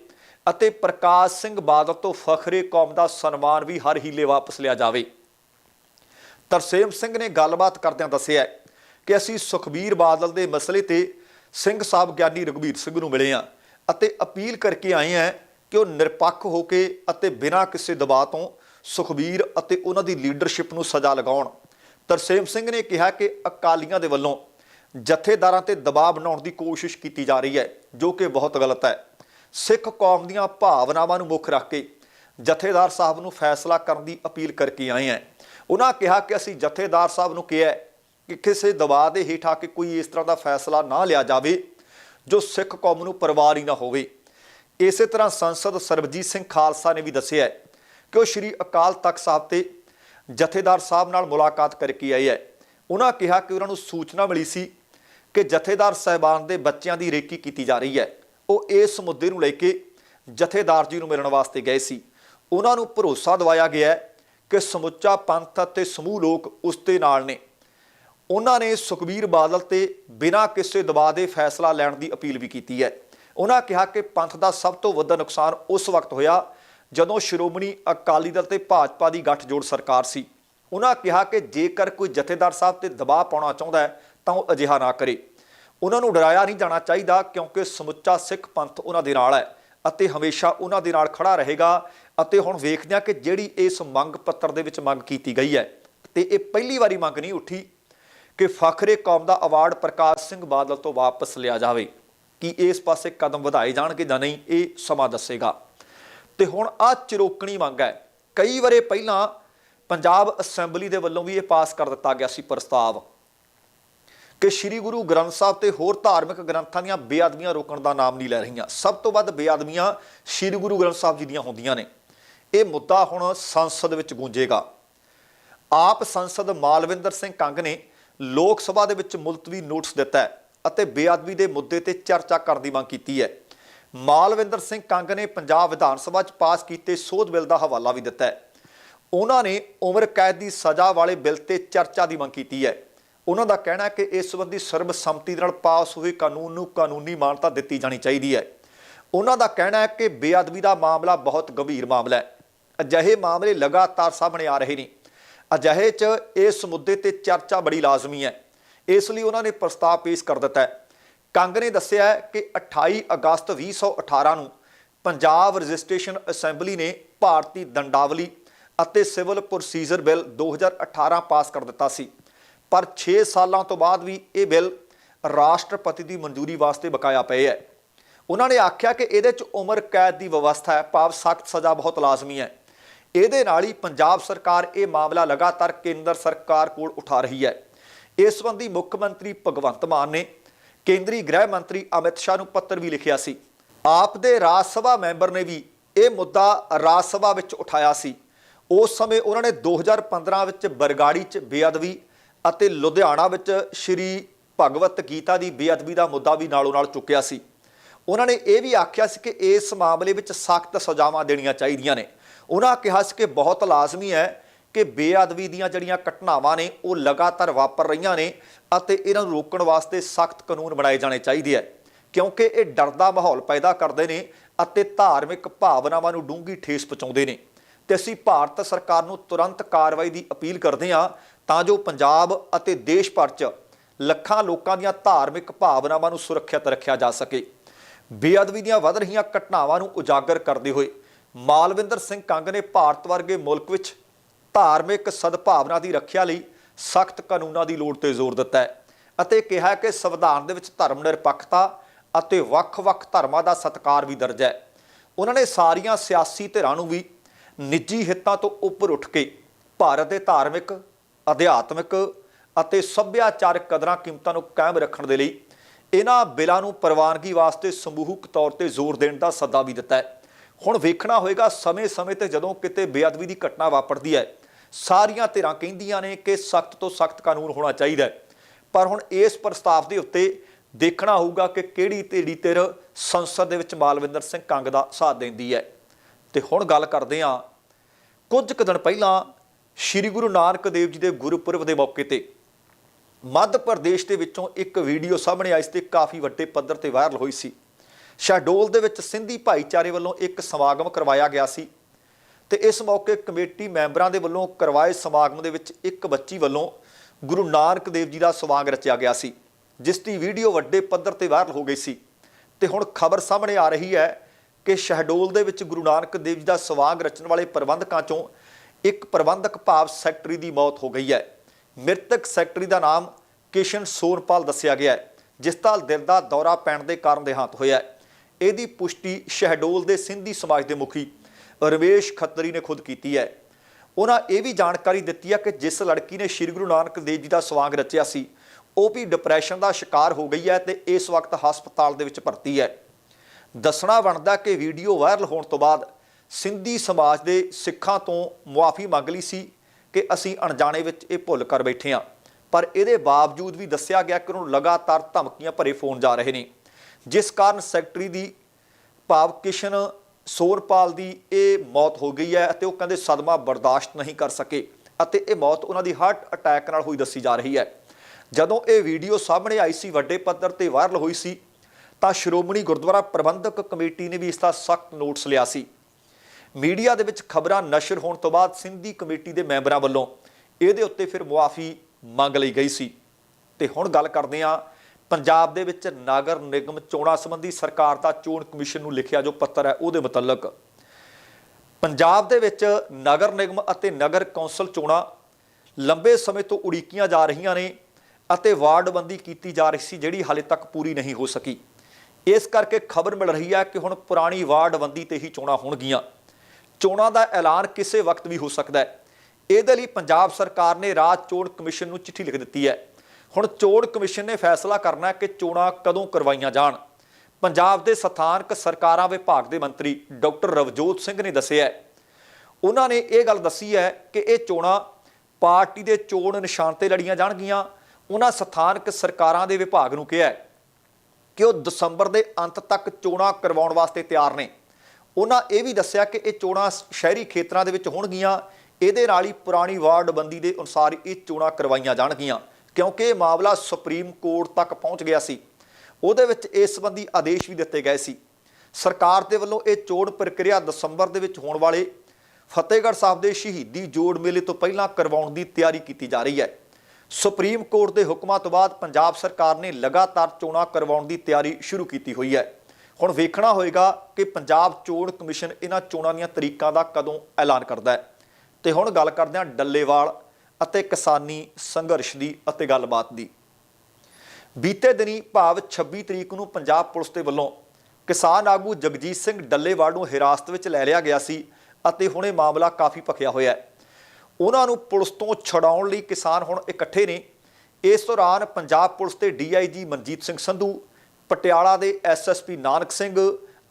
ਅਤੇ ਪ੍ਰਕਾਸ਼ ਸਿੰਘ ਬਾਦਲ ਤੋਂ ਫਖਰੇ ਕੌਮ ਦਾ ਸਨਮਾਨ ਵੀ ਹਰ ਹੀਲੇ ਵਾਪਸ ਲਿਆ ਜਾਵੇ। ਤਰਸੇਮ ਸਿੰਘ ਨੇ ਗੱਲਬਾਤ ਕਰਦਿਆਂ ਦੱਸਿਆ ਕਿ ਅਸੀਂ ਸੁਖਬੀਰ ਬਾਦਲ ਦੇ ਮਸਲੇ ਤੇ ਸਿੰਘ ਸਾਹਿਬ ਗਿਆਨੀ ਰਘਬੀਰ ਸਿੰਘ ਨੂੰ ਮਿਲੇ ਹਾਂ ਅਤੇ ਅਪੀਲ ਕਰਕੇ ਆਏ ਹਾਂ ਕਿ ਉਹ ਨਿਰਪੱਖ ਹੋ ਕੇ ਅਤੇ ਬਿਨਾਂ ਕਿਸੇ ਦਬਾਅ ਤੋਂ ਸੁਖਬੀਰ ਅਤੇ ਉਹਨਾਂ ਦੀ ਲੀਡਰਸ਼ਿਪ ਨੂੰ ਸਜ਼ਾ ਲਗਾਉਣ। ਤਰਸੇਮ ਸਿੰਘ ਨੇ ਕਿਹਾ ਕਿ ਅਕਾਲੀਆਂ ਦੇ ਵੱਲੋਂ ਜਥੇਦਾਰਾਂ ਤੇ ਦਬਾਅ ਬਣਾਉਣ ਦੀ ਕੋਸ਼ਿਸ਼ ਕੀਤੀ ਜਾ ਰਹੀ ਹੈ, ਜੋ ਕਿ ਬਹੁਤ ਗਲਤ ਹੈ। ਸਿੱਖ ਕੌਮ ਦੀਆਂ ਭਾਵਨਾਵਾਂ ਨੂੰ ਮੁੱਖ ਰੱਖ ਕੇ ਜਥੇਦਾਰ ਸਾਹਿਬ ਨੂੰ ਫੈਸਲਾ ਕਰਨ ਦੀ ਅਪੀਲ ਕਰਕੇ ਆਏ ਹਾਂ। ਉਹਨਾਂ ਕਿਹਾ ਕਿ ਅਸੀਂ ਜਥੇਦਾਰ ਸਾਹਿਬ ਨੂੰ ਕਿਹਾ ਕਿ ਕਿਸੇ ਦਬਾਅ ਦੇ ਹੇਠ ਆ ਕੇ ਕੋਈ ਇਸ ਤਰ੍ਹਾਂ ਦਾ ਫੈਸਲਾ ਨਾ ਲਿਆ ਜਾਵੇ ਜੋ ਸਿੱਖ ਕੌਮ ਨੂੰ ਪਰਵਾਰ ਹੀ ਨਾ ਹੋਵੇ। ਇਸੇ ਤਰ੍ਹਾਂ ਸੰਸਦ ਸਰਬਜੀਤ ਸਿੰਘ ਖਾਲਸਾ ਨੇ ਵੀ ਦੱਸਿਆ ਕਿ ਉਹ ਸ਼੍ਰੀ ਅਕਾਲ ਤਖਤ ਸਾਹਿਬ ਤੇ ਜਥੇਦਾਰ ਸਾਹਿਬ ਨਾਲ ਮੁਲਾਕਾਤ ਕਰਕੇ ਆਏ ਹੈ। ਉਹਨਾਂ ਕਿਹਾ ਕਿ ਉਹਨਾਂ ਨੂੰ ਸੂਚਨਾ ਮਿਲੀ ਸੀ ਕਿ ਜਥੇਦਾਰ ਸਾਹਿਬਾਨ ਦੇ ਬੱਚਿਆਂ ਦੀ ਰੇਕੀ ਕੀਤੀ ਜਾ ਰਹੀ ਹੈ। ਉਹ ਇਸ ਮੁੱਦੇ ਨੂੰ ਲੈ ਕੇ ਜਥੇਦਾਰ ਜੀ ਨੂੰ ਮਿਲਣ ਵਾਸਤੇ ਗਏ ਸੀ। ਉਹਨਾਂ ਨੂੰ ਭਰੋਸਾ ਦਿਵਾਇਆ ਗਿਆ ਕਿ ਸਮੁੱਚਾ ਪੰਥ ਅਤੇ ਸਮੂਹ ਲੋਕ ਉਸ ਦੇ ਨਾਲ ਨੇ। ਉਹਨਾਂ ਨੇ ਸੁਖਬੀਰ ਬਾਦਲ ਤੇ ਬਿਨਾਂ ਕਿਸੇ ਦਬਾਅ ਦੇ ਫੈਸਲਾ ਲੈਣ ਦੀ ਅਪੀਲ ਵੀ ਕੀਤੀ ਹੈ। ਉਹਨਾਂ ਕਿਹਾ ਕਿ ਪੰਥ ਦਾ ਸਭ ਤੋਂ ਵੱਡਾ ਨੁਕਸਾਨ ਉਸ ਵਕਤ ਹੋਇਆ ਜਦੋਂ ਸ਼੍ਰੋਮਣੀ ਅਕਾਲੀ ਦਲ ਤੇ ਭਾਜਪਾ ਦੀ ਗੱਠਜੋੜ ਸਰਕਾਰ ਸੀ। ਉਹਨਾਂ ਕਿਹਾ ਕਿ ਜੇਕਰ ਕੋਈ ਜਥੇਦਾਰ ਸਾਹਿਬ ਤੇ ਦਬਾਅ ਪਾਉਣਾ ਚਾਹੁੰਦਾ ਹੈ ਤਾਂ ਉਹ ਅਜਿਹਾ ਨਾ ਕਰੇ। ਉਹਨਾਂ ਨੂੰ ਡਰਾਇਆ ਨਹੀਂ ਜਾਣਾ ਚਾਹੀਦਾ ਕਿਉਂਕਿ ਸਮੁੱਚਾ ਸਿੱਖ ਪੰਥ ਉਹਨਾਂ ਦੇ ਨਾਲ ਹੈ ਅਤੇ ਹਮੇਸ਼ਾ ਉਹਨਾਂ ਦੇ ਨਾਲ ਖੜਾ ਰਹੇਗਾ ਅਤੇ ਹੁਣ ਵੇਖਦੇ ਹਾਂ ਕਿ ਜਿਹੜੀ ਇਸ ਮੰਗ ਪੱਤਰ ਦੇ ਵਿੱਚ ਮੰਗ ਕੀਤੀ ਗਈ ਹੈ ਤੇ ਇਹ ਪਹਿਲੀ ਵਾਰੀ ਮੰਗ ਨਹੀਂ ਉੱਠੀ ਕਿ ਫਖਰੇ ਕੌਮ ਦਾ ਅਵਾਰਡ ਪ੍ਰਕਾਸ਼ ਸਿੰਘ ਬਾਦਲ ਤੋਂ ਵਾਪਸ ਲਿਆ ਜਾਵੇ, ਕਿ ਇਸ ਪਾਸੇ ਕਦਮ ਵਧਾਏ ਜਾਣਗੇ ਜਾਂ ਨਹੀਂ, ਇਹ ਸਮਾਂ ਦੱਸੇਗਾ। ਤੇ ਹੁਣ ਆ ਚਿਰੋਕਣੀ ਮੰਗ ਹੈ, ਕਈ ਵਾਰੇ ਪਹਿਲਾਂ ਪੰਜਾਬ ਅਸੈਂਬਲੀ ਦੇ ਵੱਲੋਂ ਵੀ ਇਹ ਪਾਸ ਕਰ ਦਿੱਤਾ ਗਿਆ ਸੀ ਪ੍ਰਸਤਾਵ। ਕਿ ਸ੍ਰੀ ਗੁਰੂ ਗ੍ਰੰਥ ਸਾਹਿਬ ਤੇ ਹੋਰ ਧਾਰਮਿਕ ਗ੍ਰੰਥਾਂ ਦੀਆਂ ਬੇਅਦਬੀਆਂ ਰੋਕਣ ਦਾ ਨਾਮ ਨਹੀਂ ਲੈ ਰਹੀਆਂ। ਸਭ ਤੋਂ ਵੱਧ ਬੇਅਦਬੀਆਂ ਸ੍ਰੀ ਗੁਰੂ ਗ੍ਰੰਥ ਸਾਹਿਬ ਜੀ ਦੀਆਂ ਹੁੰਦੀਆਂ ਨੇ। ਇਹ ਮੁੱਦਾ ਹੁਣ ਸੰਸਦ ਵਿੱਚ ਗੂੰਜੇਗਾ। ਆਪ ਸੰਸਦ ਮਾਲਵਿੰਦਰ ਸਿੰਘ ਕੰਗ ਨੇ ਲੋਕ ਸਭਾ ਦੇ ਵਿੱਚ ਮੁਲਤਵੀ ਨੋਟਿਸ ਦਿੱਤਾ ਹੈ ਅਤੇ ਬੇਅਦਬੀ ਦੇ ਮੁੱਦੇ ਤੇ ਚਰਚਾ ਕਰਨ ਦੀ ਮੰਗ ਕੀਤੀ ਹੈ। ਮਾਲਵਿੰਦਰ ਸਿੰਘ ਕੰਗ ਨੇ ਪੰਜਾਬ ਵਿਧਾਨ ਸਭਾ 'ਚ ਪਾਸ ਕੀਤੇ ਸੋਧ ਬਿੱਲ ਦਾ ਹਵਾਲਾ ਵੀ ਦਿੱਤਾ ਹੈ। ਉਹਨਾਂ ਨੇ ਉਮਰ ਕੈਦ ਦੀ ਸਜ਼ਾ ਵਾਲੇ ਬਿੱਲ ਤੇ ਚਰਚਾ ਦੀ ਮੰਗ ਕੀਤੀ ਹੈ। ਉਹਨਾਂ ਦਾ ਕਹਿਣਾ ਹੈ ਕਿ ਇਸ ਸੰਬੰਧੀ ਸਰਬਸੰਮਤੀ ਨਾਲ ਪਾਸ ਹੋਏ ਕਾਨੂੰਨ ਨੂੰ ਕਾਨੂੰਨੀ ਮਾਨਤਾ ਦਿੱਤੀ ਜਾਣੀ ਚਾਹੀਦੀ ਹੈ। ਉਹਨਾਂ ਦਾ ਕਹਿਣਾ ਹੈ ਕਿ ਬੇਅਦਬੀ ਦਾ ਮਾਮਲਾ ਬਹੁਤ ਗੰਭੀਰ ਮਾਮਲਾ ਹੈ। ਅਜਿਹੇ ਮਾਮਲੇ ਲਗਾਤਾਰ ਸਾਹਮਣੇ ਆ ਰਹੇ ਨੇ। ਅਜਿਹੇ 'ਚ ਇਸ ਮੁੱਦੇ ਤੇ ਚਰਚਾ ਬੜੀ ਲਾਜ਼ਮੀ ਹੈ। ਇਸ ਲਈ ਉਹਨਾਂ ਨੇ ਪ੍ਰਸਤਾਵ ਪੇਸ਼ ਕਰ ਦਿੱਤਾ ਹੈ। ਕੰਗ ਨੇ ਦੱਸਿਆ ਕਿ 28 ਅਗਸਤ 2018 ਨੂੰ ਪੰਜਾਬ ਰਜਿਸਟ੍ਰੇਸ਼ਨ ਅਸੈਂਬਲੀ ਨੇ ਭਾਰਤੀ ਦੰਡਾਵਲੀ ਅਤੇ ਸਿਵਲ ਪ੍ਰੋਸੀਜਰ ਬਿੱਲ 2018 ਪਾਸ ਕਰ ਦਿੱਤਾ ਸੀ। ਪਰ 6 ਸਾਲਾਂ ਤੋਂ ਬਾਅਦ ਵੀ ਇਹ ਬਿੱਲ ਰਾਸ਼ਟਰਪਤੀ ਦੀ ਮਨਜ਼ੂਰੀ ਵਾਸਤੇ ਬਕਾਇਆ ਪਏ ਹੈ। ਉਹਨਾਂ ਨੇ ਆਖਿਆ ਕਿ ਇਹਦੇ 'ਚ ਉਮਰ, ਕੈਦ ਦੀ ਵਿਵਸਥਾ ਹੈ, ਭਾਵ ਸਖਤ ਸਜ਼ਾ ਬਹੁਤ ਲਾਜ਼ਮੀ ਹੈ। ਇਹਦੇ ਨਾਲ ਹੀ ਪੰਜਾਬ ਸਰਕਾਰ ਇਹ ਮਾਮਲਾ ਲਗਾਤਾਰ ਕੇਂਦਰ ਸਰਕਾਰ ਕੋਲ ਉਠਾ ਰਹੀ ਹੈ। ਇਸ ਸੰਬੰਧੀ ਮੁੱਖ ਮੰਤਰੀ ਭਗਵੰਤ ਮਾਨ ਨੇ ਕੇਂਦਰੀ ਗ੍ਰਹਿ ਮੰਤਰੀ ਅਮਿਤ ਸ਼ਾਹ ਨੂੰ ਪੱਤਰ ਵੀ ਲਿਖਿਆ ਸੀ। ਆਪ ਦੇ ਰਾਜ ਸਭਾ ਮੈਂਬਰ ਨੇ ਵੀ ਇਹ ਮੁੱਦਾ ਰਾਜ ਸਭਾ ਵਿੱਚ ਉਠਾਇਆ ਸੀ। ਉਸ ਸਮੇਂ ਉਹਨਾਂ ਨੇ 2015 ਵਿੱਚ ਬਰਗਾੜੀ 'ਚ ਬੇਅਦਬੀ ਅਤੇ ਲੁਧਿਆਣਾ ਵਿੱਚ ਸ਼੍ਰੀ ਭਗਵਤ ਗੀਤਾ ਦੀ ਬੇਅਦਬੀ ਦਾ ਮੁੱਦਾ ਵੀ ਨਾਲੋਂ ਨਾਲ ਚੁੱਕਿਆ ਸੀ। ਉਹਨਾਂ ਨੇ ਇਹ ਵੀ ਆਖਿਆ ਸੀ ਕਿ ਇਸ ਮਾਮਲੇ ਵਿੱਚ ਸਖਤ ਸਜ਼ਾਵਾਂ ਦੇਣੀਆਂ ਚਾਹੀਦੀਆਂ ਨੇ। ਉਹਨਾਂ ਕਿਹਾ ਸੀ ਕਿ ਬਹੁਤ ਲਾਜ਼ਮੀ ਹੈ ਕਿ ਬੇਅਦਬੀ ਦੀਆਂ ਜਿਹੜੀਆਂ ਘਟਨਾਵਾਂ ਨੇ, ਉਹ ਲਗਾਤਾਰ ਵਾਪਰ ਰਹੀਆਂ ਨੇ ਅਤੇ ਇਹਨਾਂ ਨੂੰ ਰੋਕਣ ਵਾਸਤੇ ਸਖਤ ਕਾਨੂੰਨ ਬਣਾਏ ਜਾਣੇ ਚਾਹੀਦੇ ਹੈ। ਕਿਉਂਕਿ ਇਹ ਡਰ ਦਾ ਮਾਹੌਲ ਪੈਦਾ ਕਰਦੇ ਨੇ ਅਤੇ ਧਾਰਮਿਕ ਭਾਵਨਾਵਾਂ ਨੂੰ ਡੂੰਘੀ ਠੇਸ ਪਹੁੰਚਾਉਂਦੇ ਨੇ। ਤੇ ਅਸੀਂ ਭਾਰਤ ਸਰਕਾਰ ਨੂੰ ਤੁਰੰਤ ਕਾਰਵਾਈ ਦੀ ਅਪੀਲ ਕਰਦੇ ਹਾਂ ਤਾਂ ਜੋ ਪੰਜਾਬ ਅਤੇ ਦੇਸ਼ ਭਰ 'ਚ ਲੱਖਾਂ ਲੋਕਾਂ ਦੀਆਂ ਧਾਰਮਿਕ ਭਾਵਨਾਵਾਂ ਨੂੰ ਸੁਰੱਖਿਅਤ ਰੱਖਿਆ ਜਾ ਸਕੇ। ਬੇਅਦਬੀ ਦੀਆਂ ਵੱਧ ਰਹੀਆਂ ਘਟਨਾਵਾਂ ਨੂੰ ਉਜਾਗਰ ਕਰਦੇ ਹੋਏ ਮਾਲਵਿੰਦਰ ਸਿੰਘ ਕੰਗ ਨੇ ਭਾਰਤ ਵਰਗੇ ਮੁਲਕ ਵਿੱਚ ਧਾਰਮਿਕ ਸਦਭਾਵਨਾ ਦੀ ਰੱਖਿਆ ਲਈ ਸਖਤ ਕਾਨੂੰਨਾਂ ਦੀ ਲੋੜ ਤੇ ਜ਼ੋਰ ਦਿੱਤਾ ਹੈ ਅਤੇ ਕਿਹਾ ਕਿ ਸੰਵਿਧਾਨ ਦੇ ਵਿੱਚ ਧਰਮ ਨਿਰਪੱਖਤਾ ਅਤੇ ਵੱਖ-ਵੱਖ ਧਰਮਾਂ ਦਾ ਸਤਿਕਾਰ ਵੀ ਦਰਜ ਹੈ। ਉਹਨਾਂ ਨੇ ਸਾਰੀਆਂ ਸਿਆਸੀ ਧਿਰਾਂ ਨੂੰ ਵੀ ਨਿੱਜੀ ਹਿੱਤਾਂ ਤੋਂ ਉੱਪਰ ਉੱਠ ਕੇ ਭਾਰਤ ਦੇ ਧਾਰਮਿਕ ਅਧਿਆਤਮਿਕ ਅਤੇ ਸੱਭਿਆਚਾਰਕ ਕਦਰਾਂ ਕੀਮਤਾਂ ਨੂੰ ਕਾਇਮ ਰੱਖਣ ਦੇ ਲਈ ਇਹਨਾਂ ਬਿੱਲਾਂ ਨੂੰ ਪ੍ਰਵਾਨਗੀ ਵਾਸਤੇ ਸਮੂਹਕ ਤੌਰ ਤੇ ਜ਼ੋਰ ਦੇਣ ਦਾ ਸੱਦਾ ਵੀ ਦਿੱਤਾ ਹੈ। ਹੁਣ ਵੇਖਣਾ ਹੋਏਗਾ, ਸਮੇਂ-ਸਮੇਂ ਤੇ ਜਦੋਂ ਕਿਤੇ ਬੇਅਦਬੀ ਦੀ ਘਟਨਾ ਵਾਪਰਦੀ ਹੈ, ਸਾਰੀਆਂ ਧਿਰਾਂ ਕਹਿੰਦੀਆਂ ਨੇ ਕਿ ਸਖਤ ਤੋਂ ਸਖਤ ਕਾਨੂੰਨ ਹੋਣਾ ਚਾਹੀਦਾ ਹੈ। ਪਰ ਹੁਣ ਇਸ ਪ੍ਰਸਤਾਵ ਦੇ ਉੱਤੇ ਦੇਖਣਾ ਹੋਊਗਾ ਕਿ ਕਿਹੜੀ ਧਿੜੀ ਧਿਰ ਸੰਸਦ ਦੇ ਵਿੱਚ ਮਾਲਵਿੰਦਰ ਸਿੰਘ ਕੰਗ ਦਾ ਸਾਥ ਦਿੰਦੀ ਹੈ। ਤੇ ਹੁਣ ਗੱਲ ਕਰਦੇ ਹਾਂ, ਕੁਝ ਕੁ ਦਿਨ ਪਹਿਲਾਂ ਸ੍ਰੀ ਗੁਰੂ ਨਾਨਕ ਦੇਵ ਜੀ ਦੇ ਗੁਰਪੁਰਬ ਦੇ ਮੌਕੇ ਤੇ ਮੱਧ ਪ੍ਰਦੇਸ਼ ਦੇ ਵਿੱਚੋਂ ਇੱਕ ਵੀਡੀਓ ਸਾਹਮਣੇ ਆਈ ਸੀ ਤੇ ਕਾਫੀ ਵੱਡੇ ਪੱਧਰ ਤੇ ਵਾਇਰਲ ਹੋਈ ਸੀ। ਸ਼ਹਡੋਲ ਦੇ ਵਿੱਚ ਸਿੰਧੀ ਭਾਈਚਾਰੇ ਵੱਲੋਂ ਇੱਕ ਸਮਾਗਮ ਕਰਵਾਇਆ ਗਿਆ ਸੀ ਤੇ ਇਸ ਮੌਕੇ ਕਮੇਟੀ ਮੈਂਬਰਾਂ ਦੇ ਵੱਲੋਂ ਕਰਵਾਏ ਸਮਾਗਮ ਦੇ ਵਿੱਚ ਇੱਕ ਬੱਚੀ ਵੱਲੋਂ ਗੁਰੂ ਨਾਨਕ ਦੇਵ ਜੀ ਦਾ ਸਵਾਂਗ ਰਚਿਆ ਗਿਆ ਸੀ, ਜਿਸ ਦੀ ਵੀਡੀਓ ਵੱਡੇ ਪੱਧਰ ਤੇ ਵਾਇਰਲ ਹੋ ਗਈ ਸੀ। ਤੇ ਹੁਣ ਖਬਰ ਸਾਹਮਣੇ ਆ ਰਹੀ ਹੈ ਕਿ ਸ਼ਹਡੋਲ ਦੇ ਵਿੱਚ ਗੁਰੂ ਨਾਨਕ ਦੇਵ ਜੀ ਦਾ ਸਵਾਂਗ ਰਚਣ ਵਾਲੇ ਪ੍ਰਬੰਧਕਾਂ ਚੋਂ ਇੱਕ ਪ੍ਰਬੰਧਕ ਭਾਵ ਸੈਕਟਰੀ ਦੀ ਮੌਤ ਹੋ ਗਈ ਹੈ। ਮ੍ਰਿਤਕ ਸੈਕਟਰੀ ਦਾ ਨਾਮ ਕਿਸ਼ਨ ਸੋਨਪਾਲ ਦੱਸਿਆ ਗਿਆ ਹੈ, ਜਿਸ ਦਾ ਦਿਲ ਦਾ ਦੌਰਾ ਪੈਣ ਦੇ ਕਾਰਨ ਦੇਹਾਂਤ ਹੋਇਆ ਹੈ। ਇਹਦੀ ਪੁਸ਼ਟੀ ਸ਼ਹਡੋਲ ਦੇ ਸਿੰਧੀ ਸਮਾਜ ਦੇ ਮੁਖੀ ਰਵੇਸ਼ ਖੱਤਰੀ ਨੇ ਖੁਦ ਕੀਤੀ ਹੈ। ਉਹਨਾਂ ਇਹ ਵੀ ਜਾਣਕਾਰੀ ਦਿੱਤੀ ਹੈ ਕਿ ਜਿਸ ਲੜਕੀ ਨੇ ਸ੍ਰੀ ਗੁਰੂ ਨਾਨਕ ਦੇਵ ਜੀ ਦਾ ਸਵਾਂਗ ਰਚਿਆ ਸੀ, ਉਹ ਵੀ ਡਿਪਰੈਸ਼ਨ ਦਾ ਸ਼ਿਕਾਰ ਹੋ ਗਈ ਹੈ ਤੇ ਇਸ ਵਕਤ ਹਸਪਤਾਲ ਦੇ ਵਿੱਚ ਭਰਤੀ ਹੈ। ਦੱਸਣਾ ਬਣਦਾ ਕਿ ਵੀਡੀਓ ਵਾਇਰਲ ਹੋਣ ਤੋਂ ਬਾਅਦ ਸਿੰਧੀ ਸਮਾਜ ਦੇ ਸਿੱਖਾਂ ਤੋਂ ਮੁਆਫੀ ਮੰਗ ਲਈ ਸੀ ਕਿ ਅਸੀਂ ਅਣਜਾਣੇ ਵਿੱਚ ਇਹ ਭੁੱਲ ਕਰ ਬੈਠੇ ਹਾਂ। ਪਰ ਇਹਦੇ ਬਾਵਜੂਦ ਵੀ ਦੱਸਿਆ ਗਿਆ ਕਿ ਉਹਨੂੰ ਲਗਾਤਾਰ ਧਮਕੀਆਂ ਭਰੇ ਫੋਨ ਜਾ ਰਹੇ ਨੇ। ਜਿਸ ਕਾਰਨ ਸੈਕਟਰੀ ਦੀ ਭਾਵ ਕਿਸ਼ਨ ਸੋਰਪਾਲ ਦੀ ਇਹ ਮੌਤ ਹੋ ਗਈ ਹੈ ਅਤੇ ਉਹ ਕਹਿੰਦੇ ਸਦਮਾ ਬਰਦਾਸ਼ਤ ਨਹੀਂ ਕਰ ਸਕੇ ਅਤੇ ਇਹ ਮੌਤ ਉਹਨਾਂ ਦੀ ਹਾਰਟ ਅਟੈਕ ਨਾਲ ਹੋਈ ਦੱਸੀ ਜਾ ਰਹੀ ਹੈ। ਜਦੋਂ ਇਹ ਵੀਡੀਓ ਸਾਹਮਣੇ ਆਈ ਸੀ, ਵੱਡੇ ਪੱਧਰ ਤੇ ਵਾਇਰਲ ਹੋਈ ਸੀ, ਤਾਂ ਸ਼੍ਰੋਮਣੀ ਗੁਰਦੁਆਰਾ ਪ੍ਰਬੰਧਕ ਕਮੇਟੀ ਨੇ ਵੀ ਇਸ ਦਾ ਸਖਤ ਨੋਟਿਸ ਲਿਆ ਸੀ। ਮੀਡੀਆ ਦੇ ਵਿੱਚ ਖਬਰਾਂ ਨਸ਼ਰ ਹੋਣ ਤੋਂ ਬਾਅਦ ਸਿੰਧੀ ਕਮੇਟੀ ਦੇ ਮੈਂਬਰਾਂ ਵੱਲੋਂ ਇਹਦੇ ਉੱਤੇ ਫਿਰ ਮੁਆਫੀ ਮੰਗ ਲਈ ਗਈ ਸੀ। ਤੇ ਹੁਣ ਗੱਲ ਕਰਦੇ ਹਾਂ ਪੰਜਾਬ ਦੇ ਵਿੱਚ ਨਗਰ ਨਿਗਮ ਚੋਣਾਂ ਸੰਬੰਧੀ ਸਰਕਾਰ ਦਾ ਚੋਣ ਕਮਿਸ਼ਨ ਨੂੰ ਲਿਖਿਆ ਜੋ ਪੱਤਰ ਹੈ ਉਹਦੇ ਮੁਤਲਕ ਪੰਜਾਬ ਦੇ ਵਿੱਚ ਨਗਰ ਨਿਗਮ ਅਤੇ ਨਗਰ ਕੌਂਸਲ ਚੋਣਾਂ ਲੰਬੇ ਸਮੇਂ ਤੋਂ ਉਡੀਕੀਆਂ ਜਾ ਰਹੀਆਂ ਨੇ ਅਤੇ ਵਾਰਡਬੰਦੀ ਕੀਤੀ ਜਾ ਰਹੀ ਸੀ ਜਿਹੜੀ ਹਾਲੇ ਤੱਕ ਪੂਰੀ ਨਹੀਂ ਹੋ ਸਕੀ। ਇਸ ਕਰਕੇ ਖਬਰ ਮਿਲ ਰਹੀ ਹੈ ਕਿ ਹੁਣ ਪੁਰਾਣੀ ਵਾਰਡਬੰਦੀ ਤੇ ਹੀ ਚੋਣਾਂ ਹੋਣਗੀਆਂ। ਚੋਣਾਂ ਦਾ ਐਲਾਨ ਕਿਸੇ ਵਕਤ ਵੀ ਹੋ ਸਕਦਾ ਹੈ। ਇਹਦੇ ਲਈ ਪੰਜਾਬ ਸਰਕਾਰ ਨੇ ਰਾਜ ਚੋਣ ਕਮਿਸ਼ਨ ਨੂੰ ਚਿੱਠੀ ਲਿਖ ਦਿੱਤੀ ਹੈ। ਹੁਣ ਚੋਣ ਕਮਿਸ਼ਨ ਨੇ ਫੈਸਲਾ ਕਰਨਾ ਹੈ ਕਿ ਚੋਣਾਂ ਕਦੋਂ ਕਰਵਾਈਆਂ ਜਾਣ। ਪੰਜਾਬ ਦੇ ਸਥਾਨਕ ਸਰਕਾਰਾਂ ਵਿਭਾਗ ਦੇ ਮੰਤਰੀ ਡਾਕਟਰ ਰਵਜੋਤ ਸਿੰਘ ਨੇ ਦੱਸਿਆ ਉਹਨਾਂ ਨੇ ਇਹ ਗੱਲ ਦੱਸੀ ਹੈ ਕਿ ਇਹ ਚੋਣਾਂ ਪਾਰਟੀ ਦੇ ਚੋਣ ਨਿਸ਼ਾਨ ਤੇ ਲੜੀਆਂ ਜਾਣਗੀਆਂ। ਉਹਨਾਂ ਸਥਾਨਕ ਸਰਕਾਰਾਂ ਦੇ ਵਿਭਾਗ ਨੂੰ ਕਿਹਾ ਕਿ ਉਹ ਦਸੰਬਰ ਦੇ ਅੰਤ ਤੱਕ ਚੋਣਾਂ ਕਰਵਾਉਣ ਵਾਸਤੇ ਤਿਆਰ ਨੇ। ਉਹਨਾਂ ਇਹ ਵੀ ਦੱਸਿਆ ਕਿ ਇਹ ਚੋਣਾਂ ਸ਼ਹਿਰੀ ਖੇਤਰਾਂ ਦੇ ਵਿੱਚ ਹੋਣਗੀਆਂ। ਇਹਦੇ ਨਾਲ ਹੀ ਪੁਰਾਣੀ ਵਾਰਡਬੰਦੀ ਦੇ ਅਨੁਸਾਰ ਇਹ ਚੋਣਾਂ ਕਰਵਾਈਆਂ ਜਾਣਗੀਆਂ, ਕਿਉਂਕਿ ਇਹ ਮਾਮਲਾ ਸੁਪਰੀਮ ਕੋਰਟ ਤੱਕ ਪਹੁੰਚ ਗਿਆ ਸੀ। ਉਹਦੇ ਵਿੱਚ ਇਸ ਸੰਬੰਧੀ ਆਦੇਸ਼ ਵੀ ਦਿੱਤੇ ਗਏ ਸੀ। ਸਰਕਾਰ ਦੇ ਵੱਲੋਂ ਇਹ ਚੋਣ ਪ੍ਰਕਿਰਿਆ ਦਸੰਬਰ ਦੇ ਵਿੱਚ ਹੋਣ ਵਾਲੇ ਫਤਿਹਗੜ੍ਹ ਸਾਹਿਬ ਦੇ ਸ਼ਹੀਦੀ ਜੋੜ ਮੇਲੇ ਤੋਂ ਪਹਿਲਾਂ ਕਰਵਾਉਣ ਦੀ ਤਿਆਰੀ ਕੀਤੀ ਜਾ ਰਹੀ ਹੈ। ਸੁਪਰੀਮ ਕੋਰਟ ਦੇ ਹੁਕਮਾਂ ਤੋਂ ਬਾਅਦ ਪੰਜਾਬ ਸਰਕਾਰ ਨੇ ਲਗਾਤਾਰ ਚੋਣਾਂ ਕਰਵਾਉਣ ਦੀ ਤਿਆਰੀ ਸ਼ੁਰੂ ਕੀਤੀ ਹੋਈ ਹੈ। ਹੁਣ ਵੇਖਣਾ ਹੋਏਗਾ ਕਿ ਪੰਜਾਬ ਚੋਣ ਕਮਿਸ਼ਨ ਇਹਨਾਂ ਚੋਣਾਂ ਦੀਆਂ ਤਰੀਕਾਂ ਦਾ ਕਦੋਂ ਐਲਾਨ ਕਰਦਾ ਹੈ। ਤੇ ਹੁਣ ਗੱਲ ਕਰਦੇ ਹਾਂ ਡੱਲੇਵਾਲ ਅਤੇ ਕਿਸਾਨੀ ਸੰਘਰਸ਼ ਦੀ ਅਤੇ ਗੱਲਬਾਤ ਦੀ। ਬੀਤੇ ਦਿਨੀ ਭਾਵ 26 ਤਰੀਕ ਨੂੰ ਪੰਜਾਬ ਪੁਲਿਸ ਦੇ ਵੱਲੋਂ ਕਿਸਾਨ ਆਗੂ ਜਗਜੀਤ ਸਿੰਘ ਡੱਲੇਵਾਲ ਨੂੰ ਹਿਰਾਸਤ ਵਿੱਚ ਲੈ ਲਿਆ ਗਿਆ ਸੀ ਅਤੇ ਹੁਣ ਇਹ ਮਾਮਲਾ ਕਾਫੀ ਭਖਿਆ ਹੋਇਆ ਹੈ। ਉਹਨਾਂ ਨੂੰ ਪੁਲਿਸ ਤੋਂ ਛਡਾਉਣ ਲਈ ਕਿਸਾਨ ਹੁਣ ਇਕੱਠੇ ਨੇ। ਇਸ ਦੌਰਾਨ ਪੰਜਾਬ ਪੁਲਿਸ ਦੇ ਡੀਆਈਜੀ ਮਨਜੀਤ ਸਿੰਘ ਸੰਧੂ ਪਟਿਆਲਾ ਦੇ ਐਸਐਸਪੀ ਨਾਨਕ ਸਿੰਘ